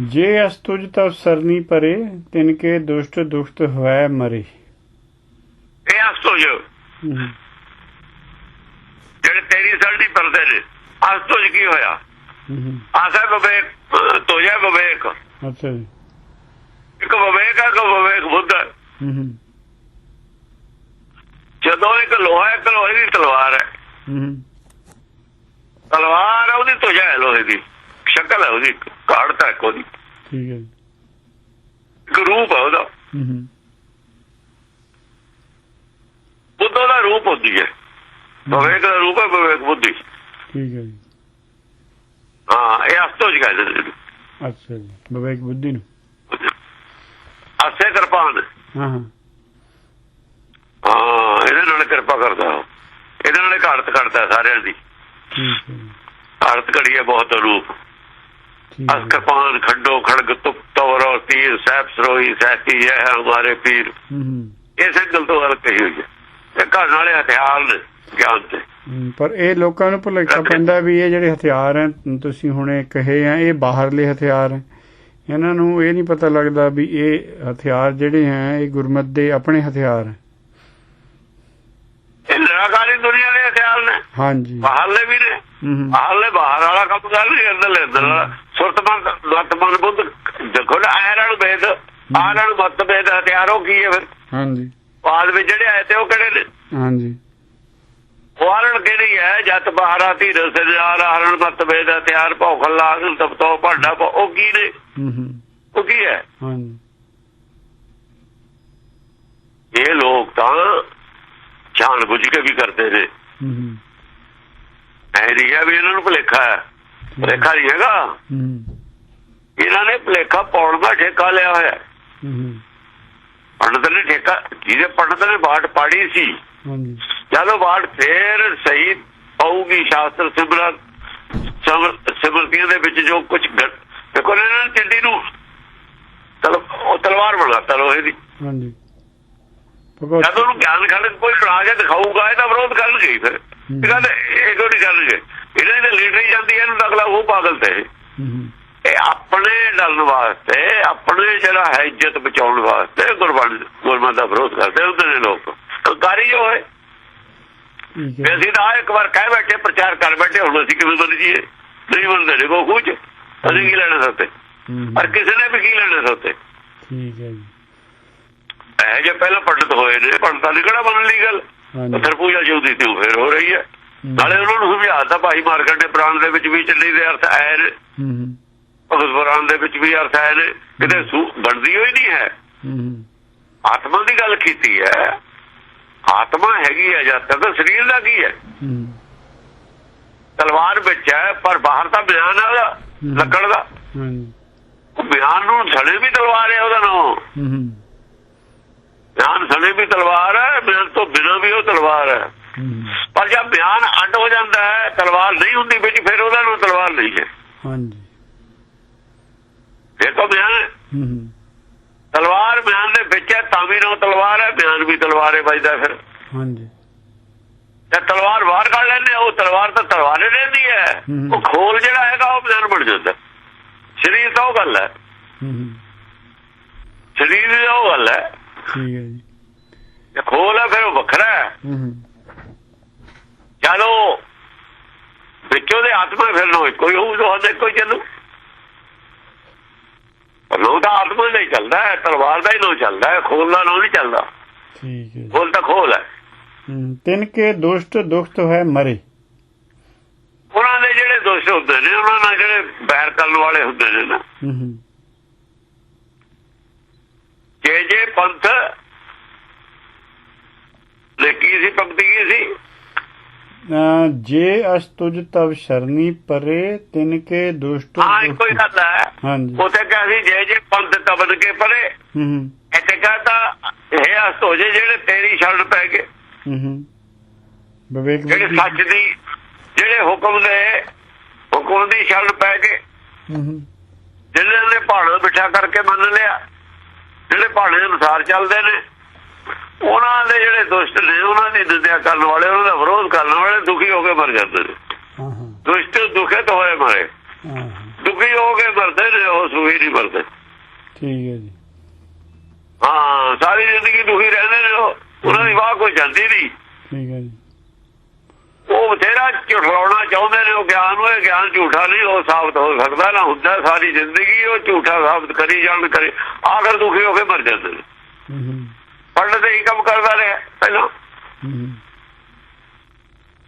ਜੇ ਅਸ ਤੁਝ ਤਬ ਸਰਨੀ ਪਰੇ ਤਿਨ ਕੇ ਦੁਸ਼ਟ ਦੁਖਤ ਹੋਇ ਮਰੇ। ਇਹ ਅਸਤੋਜ ਹੂੰ, ਜਿਹੜੇ ਤੇਰੀ ਸਰਦੀ ਪਰਦੇ ਨੇ ਅਸਤੋਜ ਕੀ ਹੋਇਆ। ਆਸਾ ਵਿਵੇਕ ਤੋਜਾ ਵਿਵੇਕ। ਅੱਛਾ ਜੀ। ਇੱਕ ਵਿਵੇਕ ਹੈ ਕਿ ਵਿਵੇਕ ਬੁੱਧ ਹੈ ਹੂੰ, ਹੂੰ, ਜਦੋਂ ਇੱਕ ਲੋਹਾ ਇੱਕ ਲੋਹੇ ਦੀ ਤਲਵਾਰ ਹੈ। ਤਲਵਾਰ ਉਹਦੀ ਤੋਜਾ ਹੈ ਲੋਹੇ ਦੀ। ਸ਼ਕਲ ਹੈ ਉਹਦੀ ਕਾੜਤ ਹੈ ਉਹਦੀ। ਠੀਕ ਹੈ ਇੱਕ ਰੂਪ ਹੈ ਉਹਦਾ। ਬੁੱਧ ਦਾ ਰੂਪ ਹੁੰਦੀ ਹੈ। ਵਿਵੇਕ ਦਾ ਰੂਪ ਹੈ ਵਿਵੇਕ ਬੁੱਧੀ। ਠੀਕ ਹੈ ਜੀ। ਹਾਂ ਇਹ ਅਸਤੋਜ ਕਹਿੰਦੇ। ਅੱਛਾ ਜੀ ਵਿਵੇਕ ਬੁੱਧੀ ਨੂੰ। ਆਸੇ ਕਿਰਪਾਨ। ਹਾਂ ਹਾਂ। ਹਾਂ ਇਹਦੇ ਨਾਲ ਕਿਰਪਾ ਕਰਦਾ। ਇਹਦੇ ਨਾਲ ਘਾੜਤ ਕੱਢਦਾ ਸਾਰਿਆਂ ਦੀ। ਘਾੜਤ ਘੜੀ ਹੈ ਬਹੁਤ ਰੂਪ ਅਸ ਕਿਰਪਾਨ ਖੰਡੋ ਖੜਗ ਤੁਪ ਤਵਰੋ ਤੀਰ ਸਹਿਬ ਸਰੋਈ ਸਹਿਤੀ ਹੈ ਹਮਾਰੇ ਪੀਰ। ਇਸੇ ਗੱਲ ਤੋਂ ਗੱਲ ਕਹੀ ਹੋਈ ਹੈ। ਇਹ ਘਰ ਵਾਲੇ ਹਥਿਆਰ ਨੇ ਗਿਆਨ ਤੇ। ਪਰ ਇਹ ਲੋਕਾਂ ਨੂੰ ਭੁਲੇਖਾ ਪੈਂਦਾ ਵੀ ਇਹ ਜਿਹੜੇ ਹਥਿਆਰ ਹੈ ਤੁਸੀਂ ਹੁਣੇ ਕਹੇ ਆ ਇਹ ਬਾਹਰਲੇ ਹਥਿਆਰ ਹੈ ਇਹਨਾਂ ਨੂੰ ਇਹ ਨਹੀਂ ਪਤਾ ਲੱਗਦਾ ਵੀ ਇਹ ਹਥਿਆਰ ਜਿਹੜੇ ਹੈ ਇਹ ਗੁਰਮਤ ਦੇ ਆਪਣੇ ਹਥਿਆਰ ਹੈ ਨਿਰਾਕਾਰੀ ਦੁਨੀਆ ਦੇ ਹਥਿਆਰ ਨੇ। ਹਾਂਜੀ। ਬਾਹਰਲੇ ਵੀ ਨੇ। ਬਾਹਰਲੇ ਬਾਹਰ ਵਾਲਾ ਕੰਮ ਕਰ ਨਹੀਂ ਅੰਦਰਲੇ ਅੰਦਰ ਸੁਰਤਮਨ ਦਤਮਨ ਬੁੱਧ ਦੇਖੋ ਨਾ ਆਇਰਨ ਵੇਦ ਆਇਰਨ ਮਤ ਵੇਦ ਹਥਿਆਰੋਂ ਕੀ ਹੈ ਫਿਰ? ਹਾਂਜੀ। ਬਾਅਦ ਵਿੱਚ ਜਿਹੜੇ ਆਏ ਤੇ ਉਹ ਕਿਹੜੇ ਨੇ? ਹਾਂਜੀ। ਵਾਰਣ ਕਿਹੜੀ ਹੈ? ਜਤ ਬਹਾਰਾ ਧੀਰ ਸਜਾਰ ਹਰਨ ਮਤ ਵੇਦ ਹਥਿਆਰ ਭੌਖ ਲਾਗ ਤਪਤੋ ਭਾਂਡਾ ਉਹ ਕੀ ਨੇ? ਹੂੰ, ਹੂੰ, ਉਹ ਕੀ ਹੈ? ਹਾਂਜੀ। ਇਹ ਲੋਕ ਤਾਂ ਜਾਣ ਬੁੱਝ ਕੇ ਵੀ ਕਰਦੇ ਨੇ ਹੂੰ, ਹੂੰ, ਐ ਨਹੀਂ ਹੈ ਵੀ ਇਹਨਾਂ ਨੂੰ ਭੁਲੇਖਾ ਭੁਲੇਖਾ ਨਹੀਂ ਹੈਗਾ। ਹੂੰ, ਇਹਨਾਂ ਨੇ ਭੁਲੇਖਾ ਪਾਉਣ ਦਾ ਠੇਕਾ ਲਿਆ ਹੋਇਆ ਪੰਡਤ ਨੇ ਠੇਕਾ ਜਿਹਦੇ ਪੰਡਤ ਨੇ ਬਾਟ ਪਾੜੀ ਸੀ। ਹਾਂਜੀ। ਜਦੋਂ ਬਾਟ ਫੇਰ ਸਹੀ ਆਊਗੀ ਸ਼ਾਸਤਰ ਸਿਮਰਨ ਸਿਮਰ- ਸਿਮਰਤੀਆਂ ਦੇ ਵਿੱਚ ਜੋ ਕੁਝ ਦੇਖੋ ਇਹਨਾਂ ਨੇ ਚੰਡੀ ਨੂੰ ਤਲਵਾਰ ਬਣਾਤਾ ਲੋਹੇ ਦੀ। ਹਾਂਜੀ। ਜਦੋਂ ਉਹਨੂੰ ਗਿਆਨ ਖੰਡ ਕੋਈ ਬਣਾ ਕੇ ਦਿਖਾਊਗਾ ਇਹਦਾ ਵਿਰੋਧ ਕਰਨਗੇ ਫਿਰ। ਇਹ ਗੱਲ ਇਹ ਨਹੀਂ ਕਰਨਗੇ ਇਹਨਾਂ ਦੀ ਲੀਡਰ ਹੀ ਜਾਂਦੀ ਹੈ ਇਹਨੂੰ ਅਗਲਾ ਉਹ ਪਾਗਲ ਤੇ। ਇਹ ਆਪਣੇ ਡਲਣ ਵਾਸਤੇ ਆਪਣੇ ਜਿਹੜਾ ਹੈ ਇੱਜ਼ਤ ਬਚਾਉਣ ਵਾਸਤੇ ਗੁਰਬਾਣੀ ਗੁਰਮਤ ਦਾ ਵਿਰੋਧ ਕਰਦੇ ਹੁੰਦੇ ਨੇ ਲੋਕ। ਸਰਕਾਰੀ ਜੋ ਹੈ। ਅਸੀਂ ਤਾਂ ਇੱਕ ਵਾਰ ਕਹਿ ਬੈਠੇ ਪ੍ਰਚਾਰ ਕਰ ਬੈਠੇ ਹੁਣ ਅਸੀਂ ਕਿਵੇਂ ਬਣ ਜੀਏ ਨਹੀਂ ਬਣਦੇ ਨੇ ਕੋ ਕੁਝ ਅਸੀਂ ਕੀ ਲੈਣਾ ਸੋਤੇ? ਪਰ ਕਿਸੇ ਨੇ ਵੀ ਕੀ ਲੈਣਾ ਸੋਤੇ? ਠੀਕ ਹੈ ਜੀ। ਇਹ ਜੇ ਪਹਿਲਾਂ ਪੰਡਤ ਹੋਏ ਨੇ ਪੰਡਤਾਂ ਦੀ ਕਿਹੜਾ ਬਣਨ ਲਈ ਗੱਲ? ਫਿਰ ਪੂਜਾ ਜੁਦੀ ਤੇ ਫਿਰ ਹੋ ਰਹੀ ਹੈ। ਨਾਲੇ ਉਹਨਾਂ ਨੂੰ ਸਮਝਾਤਾ ਭਾਈ ਮਾਰਕੰਡ ਦੇ ਪ੍ਰਾਣ ਦੇ ਵਿੱਚ ਵੀ ਚੱਲੀ ਦੇ ਅਰਥ ਆਏ ਨੇ। ਹੂੰ, ਹੂੰ, ਭਗਤ ਪੁਰਾਣ ਦੇ ਵਿੱਚ ਵੀ ਅਰਥ ਆਏ ਨੇ। ਕਿਤੇ ਸੂ- ਬਣਦੀ ਹੋਈ ਨਹੀਂ ਹੈ। ਆਤਮਾ ਦੀ ਗੱਲ ਕੀਤੀ ਹੈ। ਆਤਮਾ ਹੈਗੀ ਹੈ ਜਦ ਤੱਕ ਸਰੀਰ ਦਾ ਕੀ ਹੈ? ਤਲਵਾਰ ਵਿੱਚ ਹੈ ਪਰ ਬਾਹਰ ਤਾਂ ਬਿਆਨ ਹੈ। ਲੱਕੜ ਦਾ। ਬਿਆਨ ਨੂੰ ਸਣੇ ਵੀ ਤਲਵਾਰ ਹੈ ਉਹਦਾ ਨਾਮ। ਹੂੰ, ਹੂੰ, ਬਿਆਨ ਸਣੇ ਵੀ ਤਲਵਾਰ ਹੈ ਬਿਆਨ ਤੋਂ ਬਿਨਾਂ ਵੀ ਉਹ ਤਲਵਾਰ ਹੈ। ਪਰ ਜਦ ਬਿਆਨ ਅੱਡ ਹੋ ਜਾਂਦਾ ਹੈ ਤਲਵਾਰ ਨਹੀਂ ਹੁੰਦੀ ਵਿੱਚ ਫਿਰ ਉਹਦਾ ਨੂੰ ਤਲਵਾਰ ਨਹੀਂ ਹੈ। ਹਾਂਜੀ। ਫਿਰ ਤਾਂ ਬਿਆਨ ਤਲਵਾਰ ਬਿਆਨ ਦੇ ਵਿੱਚ ਹੈ ਤਾਂ ਵੀ ਨਾ ਤਲਵਾਰ ਹੈ ਬਿਆਨ ਵੀ ਤਲਵਾਰ ਹੈ ਵੱਜਦਾ ਫਿਰ। ਹਾਂਜੀ। ਤੇ ਤਲਵਾਰ ਬਾਹਰ ਕੱਢ ਲੈਂਦੇ ਉਹ ਤਲਵਾਰ ਤਾਂ ਤਲਵਾਰ ਰਹਿੰਦੀ ਹੈ। ਉਹ ਖੋਲ ਜਿਹੜਾ ਹੈਗਾ ਉਹ ਬਿਆਨ ਬਣ ਜਾਂਦਾ। ਸਰੀਰ ਤਾਂ ਉਹ ਗੱਲ ਹੂੰ, ਸਰੀਰ ਦੀ ਉਹ ਗੱਲ ਹੈ। ਠੀਕ ਹੈ ਜੀ। ਜੇ ਖੋਲ ਹੈ ਫਿਰ ਉਹ ਵੱਖਰਾ ਹੈ। ਚਲੋ ਵਿੱਚੋਂ ਦੇ ਆਤਮਾ ਫਿਰ ਨੋ ਕੋਈ ਹੋਊ ਜੋ ਹਦੇ ਕੋਈ ਚੱਲੂ। ਲੋ ਤਾਂ ਆਤਮਾ ਨਹੀਂ ਚੱਲਦਾ ਤਲਵਾਰ ਦਾ ਹੀ ਨੋ ਚੱਲਦਾ ਹੈ ਖੋਲ ਦਾ ਨੋ ਨਹੀਂ ਚੱਲਦਾ। ਠੀਕ ਹੈ ਖੋਲ ਤਾਂ ਖੋਲ ਹੈ। ਤਿਨ ਕੇ ਦੁਸ਼ਟ ਦੁਖਤ ਹੈ ਮਰੇ। ਉਹਨਾਂ ਦੇ ਜਿਹੜੇ ਦੋਸ਼ ਹੁੰਦੇ ਨੇ ਉਹਨਾਂ ਨਾਲ ਜਿਹੜੇ ਬੈਰ ਕਰਨ ਵਾਲੇ ਹੁੰਦੇ ਨੇ ਨਾ। ਹੂੰ, ਹੂੰ, ਜੇ ਜੇ ਪੰਥ ਨੇ ਕੀ ਸੀ ਪੰਕਤੀ ਕੀ ਸੀ? ਜੇ ਅਸ ਤੁਜ ਤਵ ਸ਼ਰਨੀ ਪਰੇ ਤਿਨ ਕੇ ਦੁਸ਼ਟ ਹਾਂ ਹੀ ਗੱਲ ਹੈ। ਹਾਂਜੀ। ਉਥੇ ਕਿਹਾ ਸੀ ਜੇ ਜੇ ਪੰਥ ਤਬਨ ਕੇ ਪਰੇ। ਹੂੰ ਇੱਥੇ ਕਹਤਾ ਇਹ ਅਸਤ ਹੋ ਜੇ ਜਿਹੜੇ ਤੇਰੀ ਸ਼ਰਨ ਪੈ ਗਏ। ਹੂੰ ਵਿਵੇਕ ਜਿਹੜੇ ਸੱਚ ਦੀ ਜਿਹੜੇ ਹੁਕਮ ਦੇ ਹੁਕਮ ਦੀ ਸ਼ਰਨ ਪੈ ਗਏ। ਹੂੰ ਜਿਨ੍ਹਾਂ ਨੇ ਪਹਾੜਾਂ ਬਿਠਾ ਕਰਕੇ ਮੰਨ ਲਿਆ। ਜਿਹੜੇ ਦੇ ਅਨੁਸਾਰ ਚੱਲਦੇ ਨੇ ਉਹਨਾਂ ਦੇ ਜਿਹੜੇ ਦੁਸ਼ਟ ਨੇ ਉਹਨਾਂ ਦੀ ਨਿੰਦਿਆ ਕਰਨ ਵਾਲੇ ਉਹਨਾਂ ਦਾ ਵਿਰੋਧ ਕਰਨ ਵਾਲੇ ਦੁਖੀ ਹੋ ਕੇ ਮਰ ਜਾਂਦੇ ਨੇ। ਦੁਸ਼ਟ ਦੁਖਿਤ ਹੋਏ ਮਰੇ। ਦੁਖੀ ਹੋ ਕੇ ਮਰਦੇ ਨੇ ਉਹ ਸੁਖੀ ਨਹੀਂ ਮਰਦੇ। ਠੀਕ ਹੈ ਜੀ। ਹਾਂ ਸਾਰੀ ਜ਼ਿੰਦਗੀ ਦੁਖੀ ਰਹਿੰਦੇ ਨੇ ਉਹ। ਉਹਨਾਂ ਦੀ ਵਾਹ ਕੋਈ ਜਾਂਦੀ ਨਹੀਂ। ਠੀਕ ਹੈ ਜੀ। ਉਹ ਬਥੇਰਾ ਝੁਠਲਾਉਣਾ ਚਾਹੁੰਦੇ ਨੇ ਉਹ ਗਿਆਨ ਨੂੰ ਇਹ ਗਿਆਨ ਝੂਠਾ ਨਹੀਂ ਹੋ ਸਾਬਤ ਹੋ ਸਕਦਾ ਨਾ ਹੁੰਦਾ ਸਾਰੀ ਜ਼ਿੰਦਗੀ ਉਹ ਝੂਠਾ ਸਾਬਤ ਕਰੀ ਜਾਣ ਕਰੇ ਆਖਰ ਦੁਖੀ ਹੋ ਕੇ ਮਰ ਜਾਂਦੇ ਨੇ। ਹੂੰ ਹੂੰ ਪੜ੍ਹਨ ਦੇ ਹੀ ਕੰਮ ਕਰਦਾ ਰਿਹਾ ਪਹਿਲਾਂ।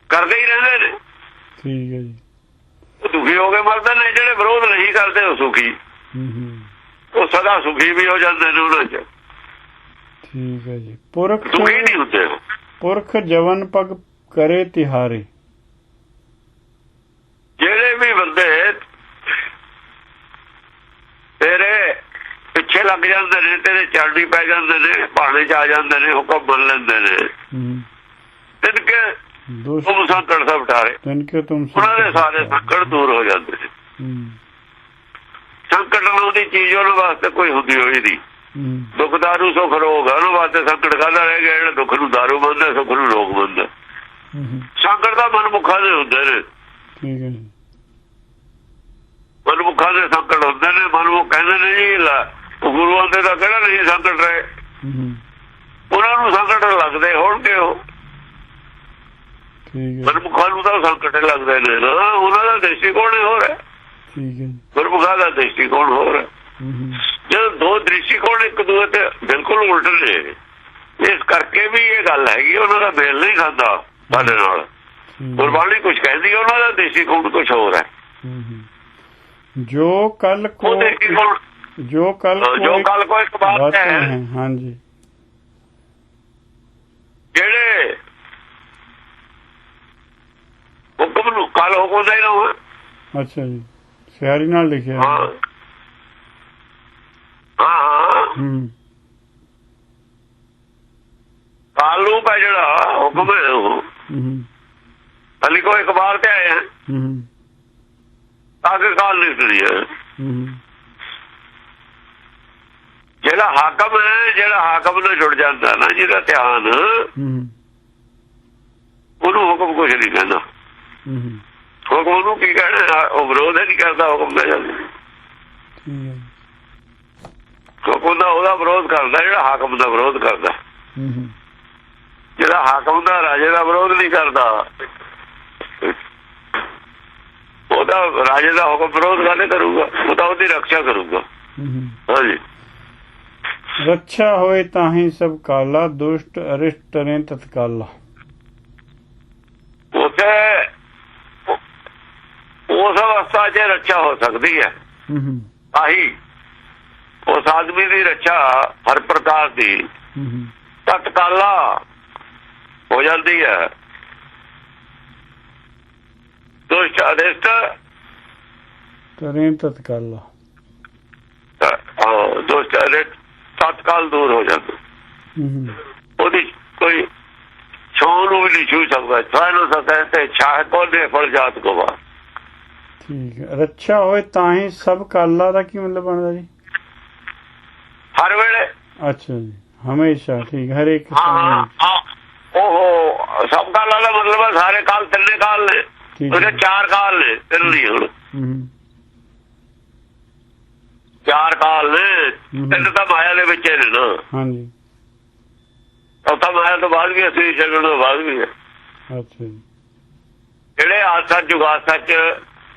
ਕਰਦੇ ਹੀ ਰਹਿੰਦੇ ਨੇ। ਠੀਕ ਹੈ ਜੀ। ਉਹ ਦੁਖੀ ਹੋ ਕੇ ਮਰਦੇ ਨੇ ਜਿਹੜੇ ਵਿਰੋਧ ਨਹੀਂ ਕਰਦੇ ਉਹ ਸੁਖੀ। ਉਹ ਸਦਾ ਸੁਖੀ ਵੀ ਹੋ ਜਾਂਦੇ ਨੇ ਉਹਨਾਂ 'ਚ। ਠੀਕ ਹੈ ਜੀ। ਪੁਰਖ ਦੁਖੀ ਨਹੀਂ ਹੁੰਦੇ ਉਹ। ਪੁਰਖ ਜਵਨ ਪਗ ਕਰੇ ਤਿਹਾਰੇ? ਜਿਹੜੇ ਵੀ ਬੰਦੇ ਤੇਰੇ ਪਿੱਛੇ ਲੱਗ ਜਾਂਦੇ ਨੇ ਤੇਰੇ ਚੜ੍ਹਨੀ ਪੈ ਜਾਂਦੇ ਨੇ ਪਹਾੜੇ 'ਚ ਆ ਜਾਂਦੇ ਨੇ ਹੁਕਮ ਮੰਨ ਲੈਂਦੇ ਨੇ। ਤਿਨਕੇ ਤੁਮ ਸੰਕਟ ਸਭ ਟਾਰੇ ਤਨ ਕੇ ਤੁਮ ਉਹਨਾਂ ਦੇ ਸਾਰੇ ਸੰਕਟ ਦੂਰ ਹੋ ਜਾਂਦੇ ਨੇ। ਸੰਕਟ ਨਾਮ ਦੀ ਚੀਜ਼ ਉਹਨਾਂ ਵਾਸਤੇ ਕੋਈ ਹੁੰਦੀ ਹੋਈ ਨਹੀਂ। ਦੁੱਖ ਦਾਰੂ ਸੁੱਖ ਰੋਗ ਉਹਨਾਂ ਵਾਸਤੇ ਸੰਕਟ ਕਾਹਦਾ ਰਹਿ ਗਿਆ ਜਿਹੜਾ ਦੁੱਖ ਨੂੰ ਦਾਰੂ ਮੰਨਦਾ ਸੁੱਖ ਨੂੰ ਰੋਗ ਹੂੰ, ਸੰਕਟ ਦਾ ਮਨਮੁਖਾਂ ਦੇ ਹੁੰਦੇ ਨੇ। ਠੀਕ ਹੈ ਮਨਮੁਖਾਂ ਦੇ ਸੰਕਟ ਹੁੰਦੇ ਨੇ। ਮਨਮੁਖ ਕਹਿੰਦੇ ਨੇ ਜੀ ਗੁਰੂਆਂ ਦੇ ਤਾਂ ਕਿਹੜਾ ਨਹੀਂ ਸੰਕਟ ਰਹੇ। ਉਹਨਾਂ ਨੂੰ ਸੰਕਟ ਲੱਗਦੇ ਹੋਣਗੇ ਉਹ। ਠੀਕ ਹੈ ਮਨਮੁਖਾਂ ਨੂੰ ਤਾਂ ਸੰਕਟ ਲੱਗਦੇ ਨੇ ਨਾ। ਉਹਨਾਂ ਦਾ ਦ੍ਰਿਸ਼ਟੀਕੋਣ ਹੀ ਹੋਰ ਹੈ। ਠੀਕ ਹੈ ਗੁਰਮੁਖਾਂ ਦਾ ਦ੍ਰਿਸ਼ਟੀਕੋਣ ਹੋਰ ਹੂੰ, ਜਦੋਂ ਦੋ ਦ੍ਰਿਸ਼ਟੀਕੋਣ ਇੱਕ ਦੂਜੇ ਤੇ ਬਿਲਕੁਲ ਉਲਟ ਨੇ। ਇਸ ਕਰਕੇ ਵੀ ਇਹ ਗੱਲ ਹੈਗੀ ਉਹਨਾਂ ਦਾ ਮੇਲ ਨਹੀਂ ਖਾਂਦਾ। ਸਾਡੇ ਨਾਲ। ਗੁਰਬਾਣੀ ਕੁਝ ਕਹਿੰਦੀ ਹੈ, ਉਹਨਾਂ ਦਾ ਦ੍ਰਿਸ਼ਟੀਕੋਣ ਕੁਝ ਹੋਰ ਹੈ। ਜੋ ਕੱਲ ਕੋ ਜੋ ਕੱਲ ਜੋ ਕੱਲ ਕੋ ਇੱਕ ਬਾਤ ਹੈ। ਹਾਂਜੀ। ਜਿਹੜੇ ਹੁਕਮ ਨੂੰ ਕੱਲ ਹੁਕਮ ਦਾ ਨਾ। ਅੱਛਾ ਜੀ ਸਿਆਰੀ ਨਾਲ ਲਿਖਿਆ। ਹਾਂ। ਹਾਂ ਹਾਂ। ਕਾਲ ਪੈ ਜਿਹੜਾ ਹੁਕਮ ਅਲੀ ਕੋ ਇੱਕ ਤੇ ਆਏ ਹੈ ਹੂੰ ਤਾਂ ਜਿਹੜਾ ਹਾਕਮ ਹੈ ਜਿਹੜਾ ਹਾਕਮ ਨਾਲ ਜੁੜ ਜਾਂਦਾ ਨਾ ਜਿਹਦਾ ਧਿਆਨ ਉਹਨੂੰ ਹੁਕਮ ਕੁਝ ਨਹੀਂ ਕਹਿੰਦਾ ਹੁਕਮ ਉਹਨੂੰ ਕੀ ਕਹਿਣਾ ਉਹ ਵਿਰੋਧ ਹੀ ਨਹੀਂ ਕਰਦਾ ਹੁਕਮ ਦਾ ਜਦ ਹੁਕਮ ਦਾ ਉਹਦਾ ਵਿਰੋਧ ਕਰਦਾ ਜਿਹੜਾ ਹਾਕਮ ਦਾ ਵਿਰੋਧ ਕਰਦਾ ਜਿਹੜਾ ਹਾਕਮ ਦਾ ਰਾਜੇ ਦਾ ਵਿਰੋਧ ਨਹੀਂ ਕਰਦਾ। ਉਹਦਾ ਰਾਜੇ ਦਾ ਹੁਕਮ ਵਿਰੋਧ ਕਾਹਦੇ ਕਰੂਗਾ ਉਹ ਤਾਂ ਉਹਦੀ ਰੱਖਿਆ ਕਰੂਗਾ। ਹੂੰ, ਹੂੰ ਹਾਂਜੀ। ਰੱਛਾ ਹੋਏ ਤਾਹੀਂ ਸਭ ਕਾਲਾ ਦੁਸ਼ਟ ਅਰਿਸ਼ਟ ਟਰੇ ਤਤਕਾਲਾ। ਉਥੇ ਉਸ ਅਵਸਥਾ 'ਚ ਰੱਖਿਆ ਹੋ ਸਕਦੀ ਹੈ। ਹੂੰ ਹੂੰ ਆਹੀ ਉਸ ਆਦਮੀ ਦੀ ਰੱਖਿਆ ਹਰ ਪ੍ਰਕਾਰ ਦੀ। ਹੂੰ, ਹੂੰ ਤਤਕਾਲਾ ਹੋ ਜਾਂਦੀ ਹੈ। ਦੁਸ਼ਟ ਅਦਿਸ਼ਟ ਟਰੇ ਤਤਕਾਲਾ। ਦੁਸ਼ਟ ਅਦਿਸ਼ਟ ਤਤਕਾਲ ਦੂਰ ਹੋ ਜਾਂਦਾ। ਹੂੰ ਹੂੰ। ਉਹਦੀ ਕੋਈ ਛੋਹ ਨੂੰ ਵੀ ਨਹੀਂ ਛੂ ਸਕਦਾ। ਛਾਹ ਨੂੰ ਸਕਦਾ ਤੇ ਛਾਹ ਕੋਲੇ ਫਲ ਜਾਤ ਕੋ ਵਾ ਠੀਕ ਹੈ। ਰੱਛਾ ਹੋਏ ਤਾਹੀਂ ਸਭ ਕਾਲਾ ਦਾ ਕੀ ਮਤਲਬ ਬਣਦਾ ਜੀ? ਹਰ ਵੇਲੇ। ਅੱਛਾ ਜੀ। ਹਮੇਸ਼ਾ ਠੀਕ ਹਰ ਇੱਕ ਹਾਂ। ਸਮੇਂ ਹਾਂ, ਵਿੱਚ। ਹਾਂ ਓਹੋ ਸਭ ਕਾਲਾਂ ਦਾ ਮਤਲਬ ਹੈ ਸਾਰੇ ਕਾਲ ਤਿੰਨੇ ਕਾਲ ਨੇ ਉਹਦੇ ਚਾਰ ਕਾਲ ਨੇ ਤਿੰਨ ਨਹੀਂ ਹੁਣ। ਚਾਰ ਕਾਲ ਨੇ। ਤਿੰਨ ਤਾਂ ਮਾਇਆ ਦੇ ਵਿੱਚ ਨੇ ਨਾ। ਹਾਂਜੀ। ਚੌਥਾ ਮਾਇਆ ਤੋਂ ਬਾਅਦ ਵੀ ਅਸੀਂ ਛੱਡਣ ਤੋਂ ਬਾਅਦ ਵੀ ਹੈ। ਅੱਛਾ ਜਿਹੜੇ ਆਦ ਸੱਚ ਜੁਗਾ ਸੱਚ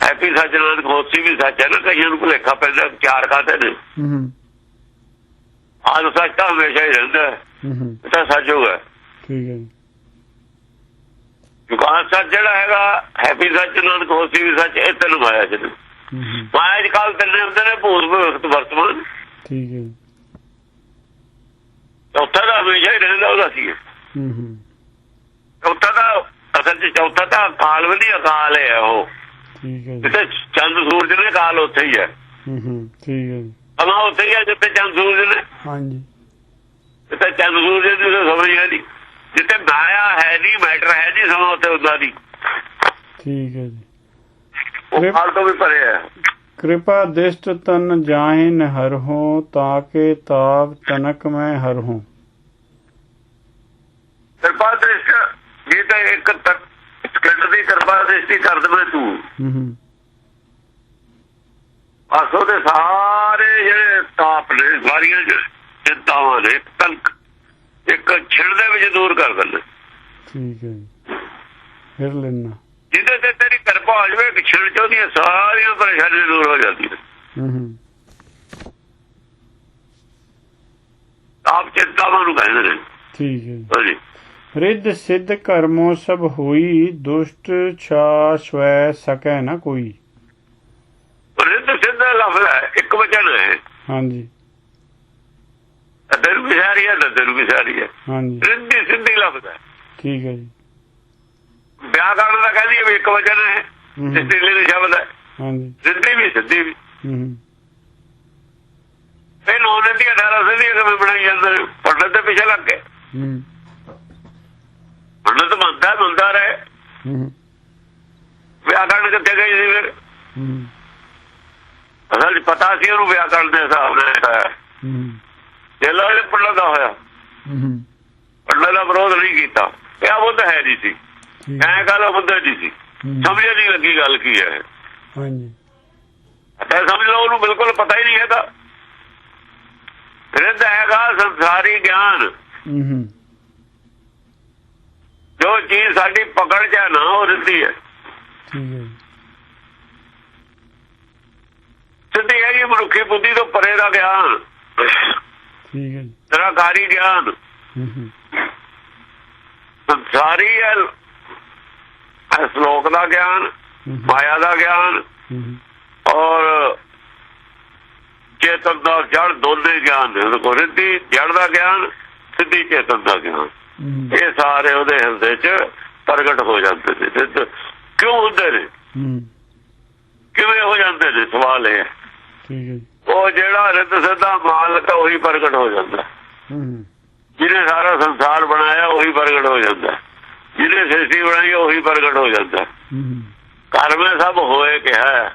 ਹੈਪੀ ਸੱਚ ਨਾਨਕ ਹੋਸੀ ਵੀ ਸੱਚ ਹੈ ਨਾ ਕਈਆਂ ਨੂੰ ਭੁਲੇਖਾ ਪੈਂਦਾ ਚਾਰ ਕਾਤੇ ਨੇ। ਹੂੰ। ਸੱਚ ਤਾਂ ਹਮੇਸ਼ਾ ਹੀ ਰਹਿੰਦਾ ਹੈ। ਤਾਂ ਸੱਚ ਹੋਗਾ ਠੀਕ ਹੈ ਜੀ। ਜੁਗਾ ਸੱਚ ਜਿਹੜਾ ਹੈਗਾ ਹੈਪੀ ਸੱਚ ਨਾਨਕ ਹੋਸੀ ਵੀ ਸੱਚ ਇਹ ਤਿੰਨ ਮਾਇਆ ਹੂੰ ਮਾਇਆ ਚ ਕਾਲ ਤਿੰਨੇ ਹੁੰਦੇ ਨੇ ਭੂਤ ਭਵਿੱਖ ਵਰਤਮਾਨ। ਠੀਕ ਹੈ। ਜੀ ਚੌਥਾ ਤਾਂ ਹਮੇਸ਼ਾ ਹੀ ਰਹਿੰਦਾ ਉਹਦਾ ਸੀ। ਹੂੰ ਹੂੰ। ਚੌਥਾ ਤਾਂ ਅਸਲ 'ਚ ਚੌਥਾ ਤਾਂ ਅਕਾਲ ਵੀ ਨਹੀਂ ਅਕਾਲ ਹੈ ਉਹ। ਠੀਕ ਹੈ ਜੀ। ਜਿੱਥੇ ਚੰਦ ਸੂਰਜ ਨੇ ਅਕਾਲ ਉੱਥੇ ਹੀ ਹੈ। ਹੂੰ ਹੂੰ। ਠੀਕ ਹੈ ਜੀ। ਸਮਾਂ ਉੱਥੇ ਹੀ ਹੈ ਜਿੱਥੇ ਚੰਦ ਸੂਰਜ ਨੇ। ਹਾਂਜੀ। ਜਿੱਥੇ ਚੰਦ ਸੂਰਜ ਦੀ ਸਮਝ ਨਹੀਂ। ਜਿੱਤੇ ਮਾਇਆ ਹੈ ਨਹੀਂ ਮੈਟਰ ਹੈ ਨਹੀਂ ਸਮਾਂ ਉੱਥੇ ਉਦਾਂ ਦੀ। ਠੀਕ ਹੈ ਜੀ। ਉਹ ਫਾਲਤੂ ਵੀ ਭਰੇ ਆ ਕਿਰਪਾ ਦਿਸ਼ਟ ਤਨ ਜਾਏ ਨਹਰ ਹੋ ਤਾਂ ਕੇ ਤਾਪ ਤਨਕ ਮੈਂ ਹਰ ਹੂੰ ਕਿਰਪਾ ਦਿਸ਼ਟ ਜੇ ਤਾਂ ਇੱਕ ਤੱਕ ਸਕਿੰਡ ਦੀ ਕਿਰਪਾ ਦਿਸ਼ਟੀ ਕਰ ਦਵੇਂ ਤੂੰ। ਹੂੰ ਆਸੋ ਦੇ ਸਾਰੇ ਜਿਹੜੇ ਤਾਪ ਨੇ ਸਾਰੀਆਂ ਚਿੰਤਾਵਾਂ ਨੇ ਤਨਕ ਇੱਕ ਛਿੜ ਦੇ ਵਿੱਚ ਦੂਰ ਕਰ ਦਿੰਦਾ। ਠੀਕ ਹੈ ਜੀ। ਫਿਰ ਲੈਣਾ ਜਿਹਦੇ ਤੇ ਤੇਰੀ ਕਿਰਪਾ ਹੋ ਜਵੇ ਕਿ ਛਿੜ ਚੋਂ ਦੀ ਸਾਰੀ ਪਰੇਸ਼ਾਨੀ ਦੂਰ ਹੋ ਜਾਂਦੀ ਹੈ ਹੂੰ। ਆਪ ਚਿੰਤਾ ਨੂੰ ਕਹਿੰਦੇ ਨੇ ਠੀਕ ਹੈ ਹਾਂਜੀ। ਰਿੱਧ ਸਿੱਧ ਕਰਮੋ ਸਭ ਹੋਈ ਦੁਸ਼ਟ ਛਾ ਸਵੈ ਸਕੈ ਨਾ ਕੋਈ। ਰਿੱਧ ਸਿੱਧ ਲਫ਼ਜ਼ ਇੱਕ ਵਚਨ ਹੈ। ਹਾਂਜੀ। ਅੱਧੇ ਨੂੰ ਵਿਸਾਰੀ ਹੈ ਅੱਧੇ ਵਿਸਾਰੀ ਹੈ। ਹਾਂਜੀ। ਸਿੱਧੀ ਸਿੱਧੀ ਲੱਭਦਾ ਠੀਕ ਹੈ ਜੀ। ਵਿਆਹ ਕਰਨ ਦਾ ਕਹਿੰਦੀ ਹੈ ਇੱਕ ਵਚਨ ਹੈ ਸਿੱਧੀ ਲਈ ਸ਼ਬਦ ਹਾਂਜੀ। ਸਿੱਧੀ ਵੀ ਸਿੱਧੀ ਵੀ। ਹੂੰ ਫਿਰ ਉਹਨਾਂ ਦੀ 18 ਸਿੱਧੀ ਕਿਵੇਂ ਬਣਾਈ ਜਾਂਦੇ ਪੜਨ ਦੇ ਪਿੱਛੇ ਲੱਗ ਗਏ। ਹੂੰ। ਪੜਨ ਤਾਂ ਮੰਨਦਾ ਮੰਨਦਾ ਰਹੇ। ਹੂੰ ਵਿਆਕਰਣ ਕਿੱਥੇ ਗਏ ਸੀ ਫਿਰ? ਹੂੰ। ਅਸਲ ਪਤਾ ਸੀ ਉਹਨੂੰ ਵਿਆਕਰਣ ਦੇ ਹਿਸਾਬ ਨਾਲ ਹੂੰ। ਜੇਲਾ ਦੇ ਪੰਡਤ ਦਾ ਹੋਇਆ। ਪੰਡਤ ਦਾ ਵਿਰੋਧ ਨਹੀਂ ਕੀਤਾ। ਇਹ ਉਹ ਹੈ ਜੀ ਸੀ। ਐ ਗੱਲ ਹੁੰਦਾ ਨਹੀਂ ਸੀ। ਸਮਝ ਨਹੀਂ ਲੱਗੀ ਗੱਲ ਕੀ ਹੈ ਹਾਂਜੀ। ਤਾਂ ਸਮਝ ਲਓ ਉਹਨੂੰ ਬਿਲਕੁਲ ਪਤਾ ਹੀ ਨਹੀਂ ਹੈ ਰਿੱਧ ਹੈਗਾ ਸੰਸਾਰੀ ਗਿਆਨ। ਜੋ ਚੀਜ਼ ਸਾਡੀ ਪਕੜ ਚ ਨਾ ਉਹ ਰਹੀ ਹੈ। ਸਿੱਧੀ ਹੈ ਇਹ ਮਨੁੱਖੀ ਬੁੱਧੀ ਤੋਂ ਪਰੇ ਦਾ ਗਿਆਨ। ਠੀਕ ਹੈ ਨਿਰਾਕਾਰੀ ਗਿਆਨ ਸੰਸਾਰੀ ਹੈ ਸ਼ਲੋਕ ਦਾ ਗਿਆਨ ਮਾਇਆ ਦਾ ਗਿਆਨ ਔਰ ਚੇਤਨ ਦਾ ਜੜ ਦੋਨੇ ਗਿਆਨ ਗੁਰਿੰਦੀ ਜੜ ਦਾ ਗਿਆਨ ਸਿੱਧੀ ਚੇਤਨ ਦਾ ਗਿਆਨ। ਇਹ ਸਾਰੇ ਉਹਦੇ ਹਿਰਦੇ 'ਚ ਪ੍ਰਗਟ ਹੋ ਜਾਂਦੇ ਨੇ। ਕਿਉਂ ਹੁੰਦੇ ਨੇ? ਕਿਵੇਂ ਹੋ ਜਾਂਦੇ ਨੇ? ਸਵਾਲ ਇਹ ਠੀਕ ਹੈ ਉਹ ਜਿਹੜਾ ਰਿੱਤ ਸਿੱਧਾ ਮਾਲਕ ਉਹੀ ਪ੍ਰਗਟ ਹੋ ਜਾਂਦਾ। ਜਿਹਨੇ ਸਾਰਾ ਸੰਸਾਰ ਬਣਾਇਆ ਉਹੀ ਪ੍ਰਗਟ ਹੋ ਜਾਂਦਾ। ਜਿਹਨੇ ਸ੍ਰਿਸ਼ਟੀ ਬਣਾਈ ਉਹੀ ਪ੍ਰਗਟ ਹੋ ਜਾਂਦਾ। ਕਰਮੇ ਸਭ ਹੋਏ ਕਿਹਾ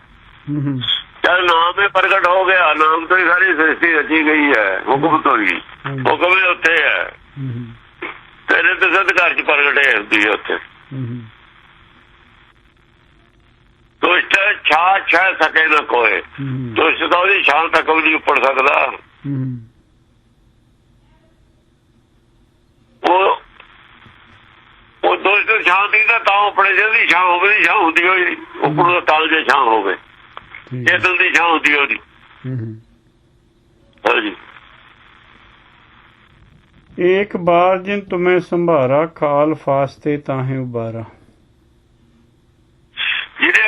ਜਦ ਨਾਮ ਹੀ ਪ੍ਰਗਟ ਹੋ ਗਿਆ ਨਾਮ ਤੋਂ ਹੀ ਸਾਰੀ ਸ੍ਰਿਸ਼ਟੀ ਰਚੀ ਗਈ ਹੈ ਹੁਕਮ ਤੋਂ ਹੀ। ਹੁਕਮ ਹੀ ਉੱਥੇ ਹੈ। ਤੇਰੇ ਤੇ ਸਦ ਘਰ ਚ ਪ੍ਰਗਟੇ ਹੁੰਦੀ ਹੈ ਉੱਥੇ। ਦੁਸ਼ਟ ਛਾ ਛਾ ਸਕੇ ਨਾ ਕੋਏ। ਦੁਸ਼ਟ ਤਾਂ ਉਹਦੀ ਛਾਂ ਤੱਕ ਵੀ ਨਹੀਂ ਉੱਪਰ ਸਕਦਾ। ਉਹ ਉਹ ਦੁਸ਼ਟ ਛਾਂ ਦੀ ਤਾਂ ਉੱਪਰੇ ਜਿਹਦੀ ਛਾਂ ਹੋਵੇ ਦੀ ਹੁੰਦੀ ਹੋਈ ਉੱਪਰ ਦਾ ਤਲ ਜੇ ਛਾਂ ਹੋਵੇ। ਚੇਤਨ ਦੀ ਛਾਂ ਹੁੰਦੀ ਉਹਦੀ। ਹਾਂਜੀ। ਇੱਕ ਬਾਰ ਜਿਨ ਤੁਮੇ ਸੰਭਾਰਾ ਖਾਲ ਫਾਸਤੇ ਤਾਹੇ ਉਬਾਰਾ।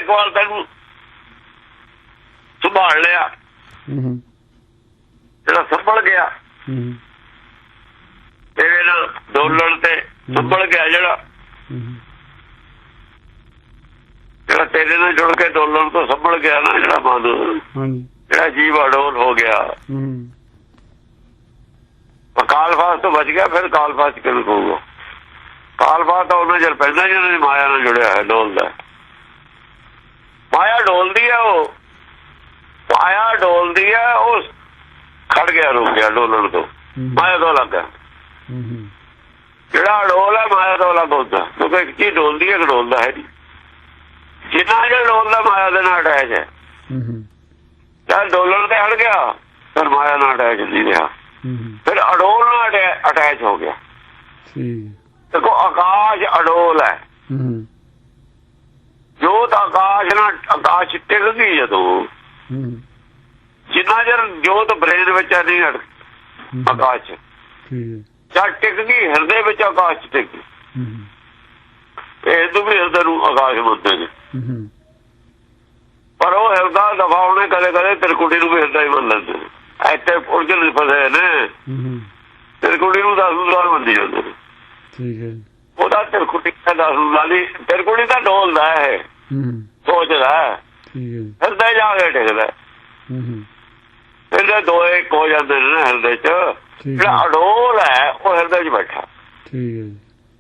ਇੱਕ ਵਾਰ ਤੈਨੂੰ? ਸੁਭਾਲ ਲਿਆ। ਜਿਹੜਾ ਸੰਭਲ ਗਿਆ। ਤੇਰੇ ਨਾਲ ਡੋਲਣ ਤੇ ਸੰਭਲ ਗਿਆ ਜਿਹੜਾ। ਜਿਹੜਾ ਤੇਰੇ ਨਾਲ ਜੁੜ ਕੇ ਡੋਲਣ ਤੋਂ ਸੰਭਲ ਗਿਆ ਨਾ ਜਿਹੜਾ ਮਨ। ਜਿਹੜਾ ਜੀਵ ਅਡੋਲ ਹੋ ਗਿਆ। ਕਾਲ ਕਾਲਫਾਸ ਤੋਂ ਬਚ ਗਿਆ ਫਿਰ ਕਾਲ ਕਾਲਫਾਸ ਕਿਹਨੂੰ ਕਹੂਗਾ? ਕਾਲਫਾਸ ਤਾਂ ਉਹਨਾਂ ਜਰ ਪੈਂਦਾ ਜਿਹਨਾਂ ਨੇ ਮਾਇਆ ਨਾਲ ਜੁੜਿਆ ਹੈ ਡੋਲਦਾ। ਮਾਇਆ ਡੋਲਦੀ ਹੈ ਉਹ। ਮਾਇਆ ਡੋਲਦੀ ਹੈ ਉਸ ਖੜ ਗਿਆ ਰੁਕ ਗਿਆ ਡੋਲਣ ਤੋਂ। ਮਾਇਆ ਤੋਂ ਲੱਗਾ ਜਿਹੜਾ ਡੋਲਾ ਮਾਇਆ ਤੋਂ ਲੱਗਦਾ ਕਿਉਂਕਿ ਇੱਕ ਚੀਜ਼ ਡੋਲਦੀ ਹੈ ਡੋਲਦਾ ਹੈ ਜੀ ਜਿੰਨਾ ਜਿਹੜਾ ਡੋਲਦਾ ਮਾਇਆ ਦੇ ਨਾਲ ਅਟੈਚ ਹੈ। ਜਦ ਡੋਲਣ ਤੇ ਹੜ ਗਿਆ ਫਿਰ ਮਾਇਆ ਨਾਲ ਅਟੈਚ ਨਹੀਂ ਰਿਹਾ। ਫਿਰ ਅਡੋਲ ਨਾਲ ਅਟੈਚ ਹੋ ਗਿਆ। ਠੀਕ। ਦੇਖੋ ਆਕਾਸ਼ ਅਡੋਲ ਹੈ। ਜੋਤ ਆਕਾਸ਼ ਨਾਲ ਆਕਾਸ਼ ਟਿਕ ਗਈ ਜਦੋਂ ਜਿੰਨਾ ਜਰ ਜੋਤ ਬ੍ਰੇਨ ਵਿੱਚ ਨਹੀਂ ਅੜ ਆਕਾਸ਼। ਜਦ ਟਿਕ ਗਈ ਹਿਰਦੇ ਵਿੱਚ ਆਕਾਸ਼ ਟਿਕ ਇਹ ਤੋਂ ਵੀ ਹਿਰਦੇ ਨੂੰ ਆਕਾਸ਼ ਬੁੱਧੇ ਨੇ। ਪਰ ਉਹ ਹਿਰਦਾ ਦਬਾਉਣੇ ਕਦੇ ਕਦੇ ਤਿਰਕੁਟੀ ਨੂੰ ਵੀ ਹਿਰਦਾ ਹੀ ਮੰਨ ਲੈਂਦੇ ਨੇ। ਇੱਥੇ ਉਲਝਣ ਫਸੇ ਨੇ। ਤਿਰਕੁਟੀ ਨੂੰ ਦਸ ਦਸ ਮੰਦੀ ਜਾਂਦੇ ਠੀਕ ਹੈ। ਉਹਦਾ ਤਿਰਕੁਟੀ ਦਾ ਦਸ ਦਸ ਨਹੀਂ ਤਿਰਕੁਟੀ ਦਾ ਡੋਲਦਾ ਹੈ। ਹੂੰ। ਸੋਚਦਾ। ਠੀਕ ਹੈ ਹਿਰਦੇ ਜਾ ਕੇ ਟਿਕਦਾ ਹੂੰ। ਹੂੰ ਹਿਰਦੇ ਦੋਏ ਇੱਕ ਹੋ ਜਾਂਦੇ ਨੇ ਹਿਰਦੇ ਚ। ਜਿਹੜਾ ਅਡੋਲ ਹੈ ਉਹ ਹਿਰਦੇ 'ਚ ਬੈਠਾ। ਠੀਕ ਹੈ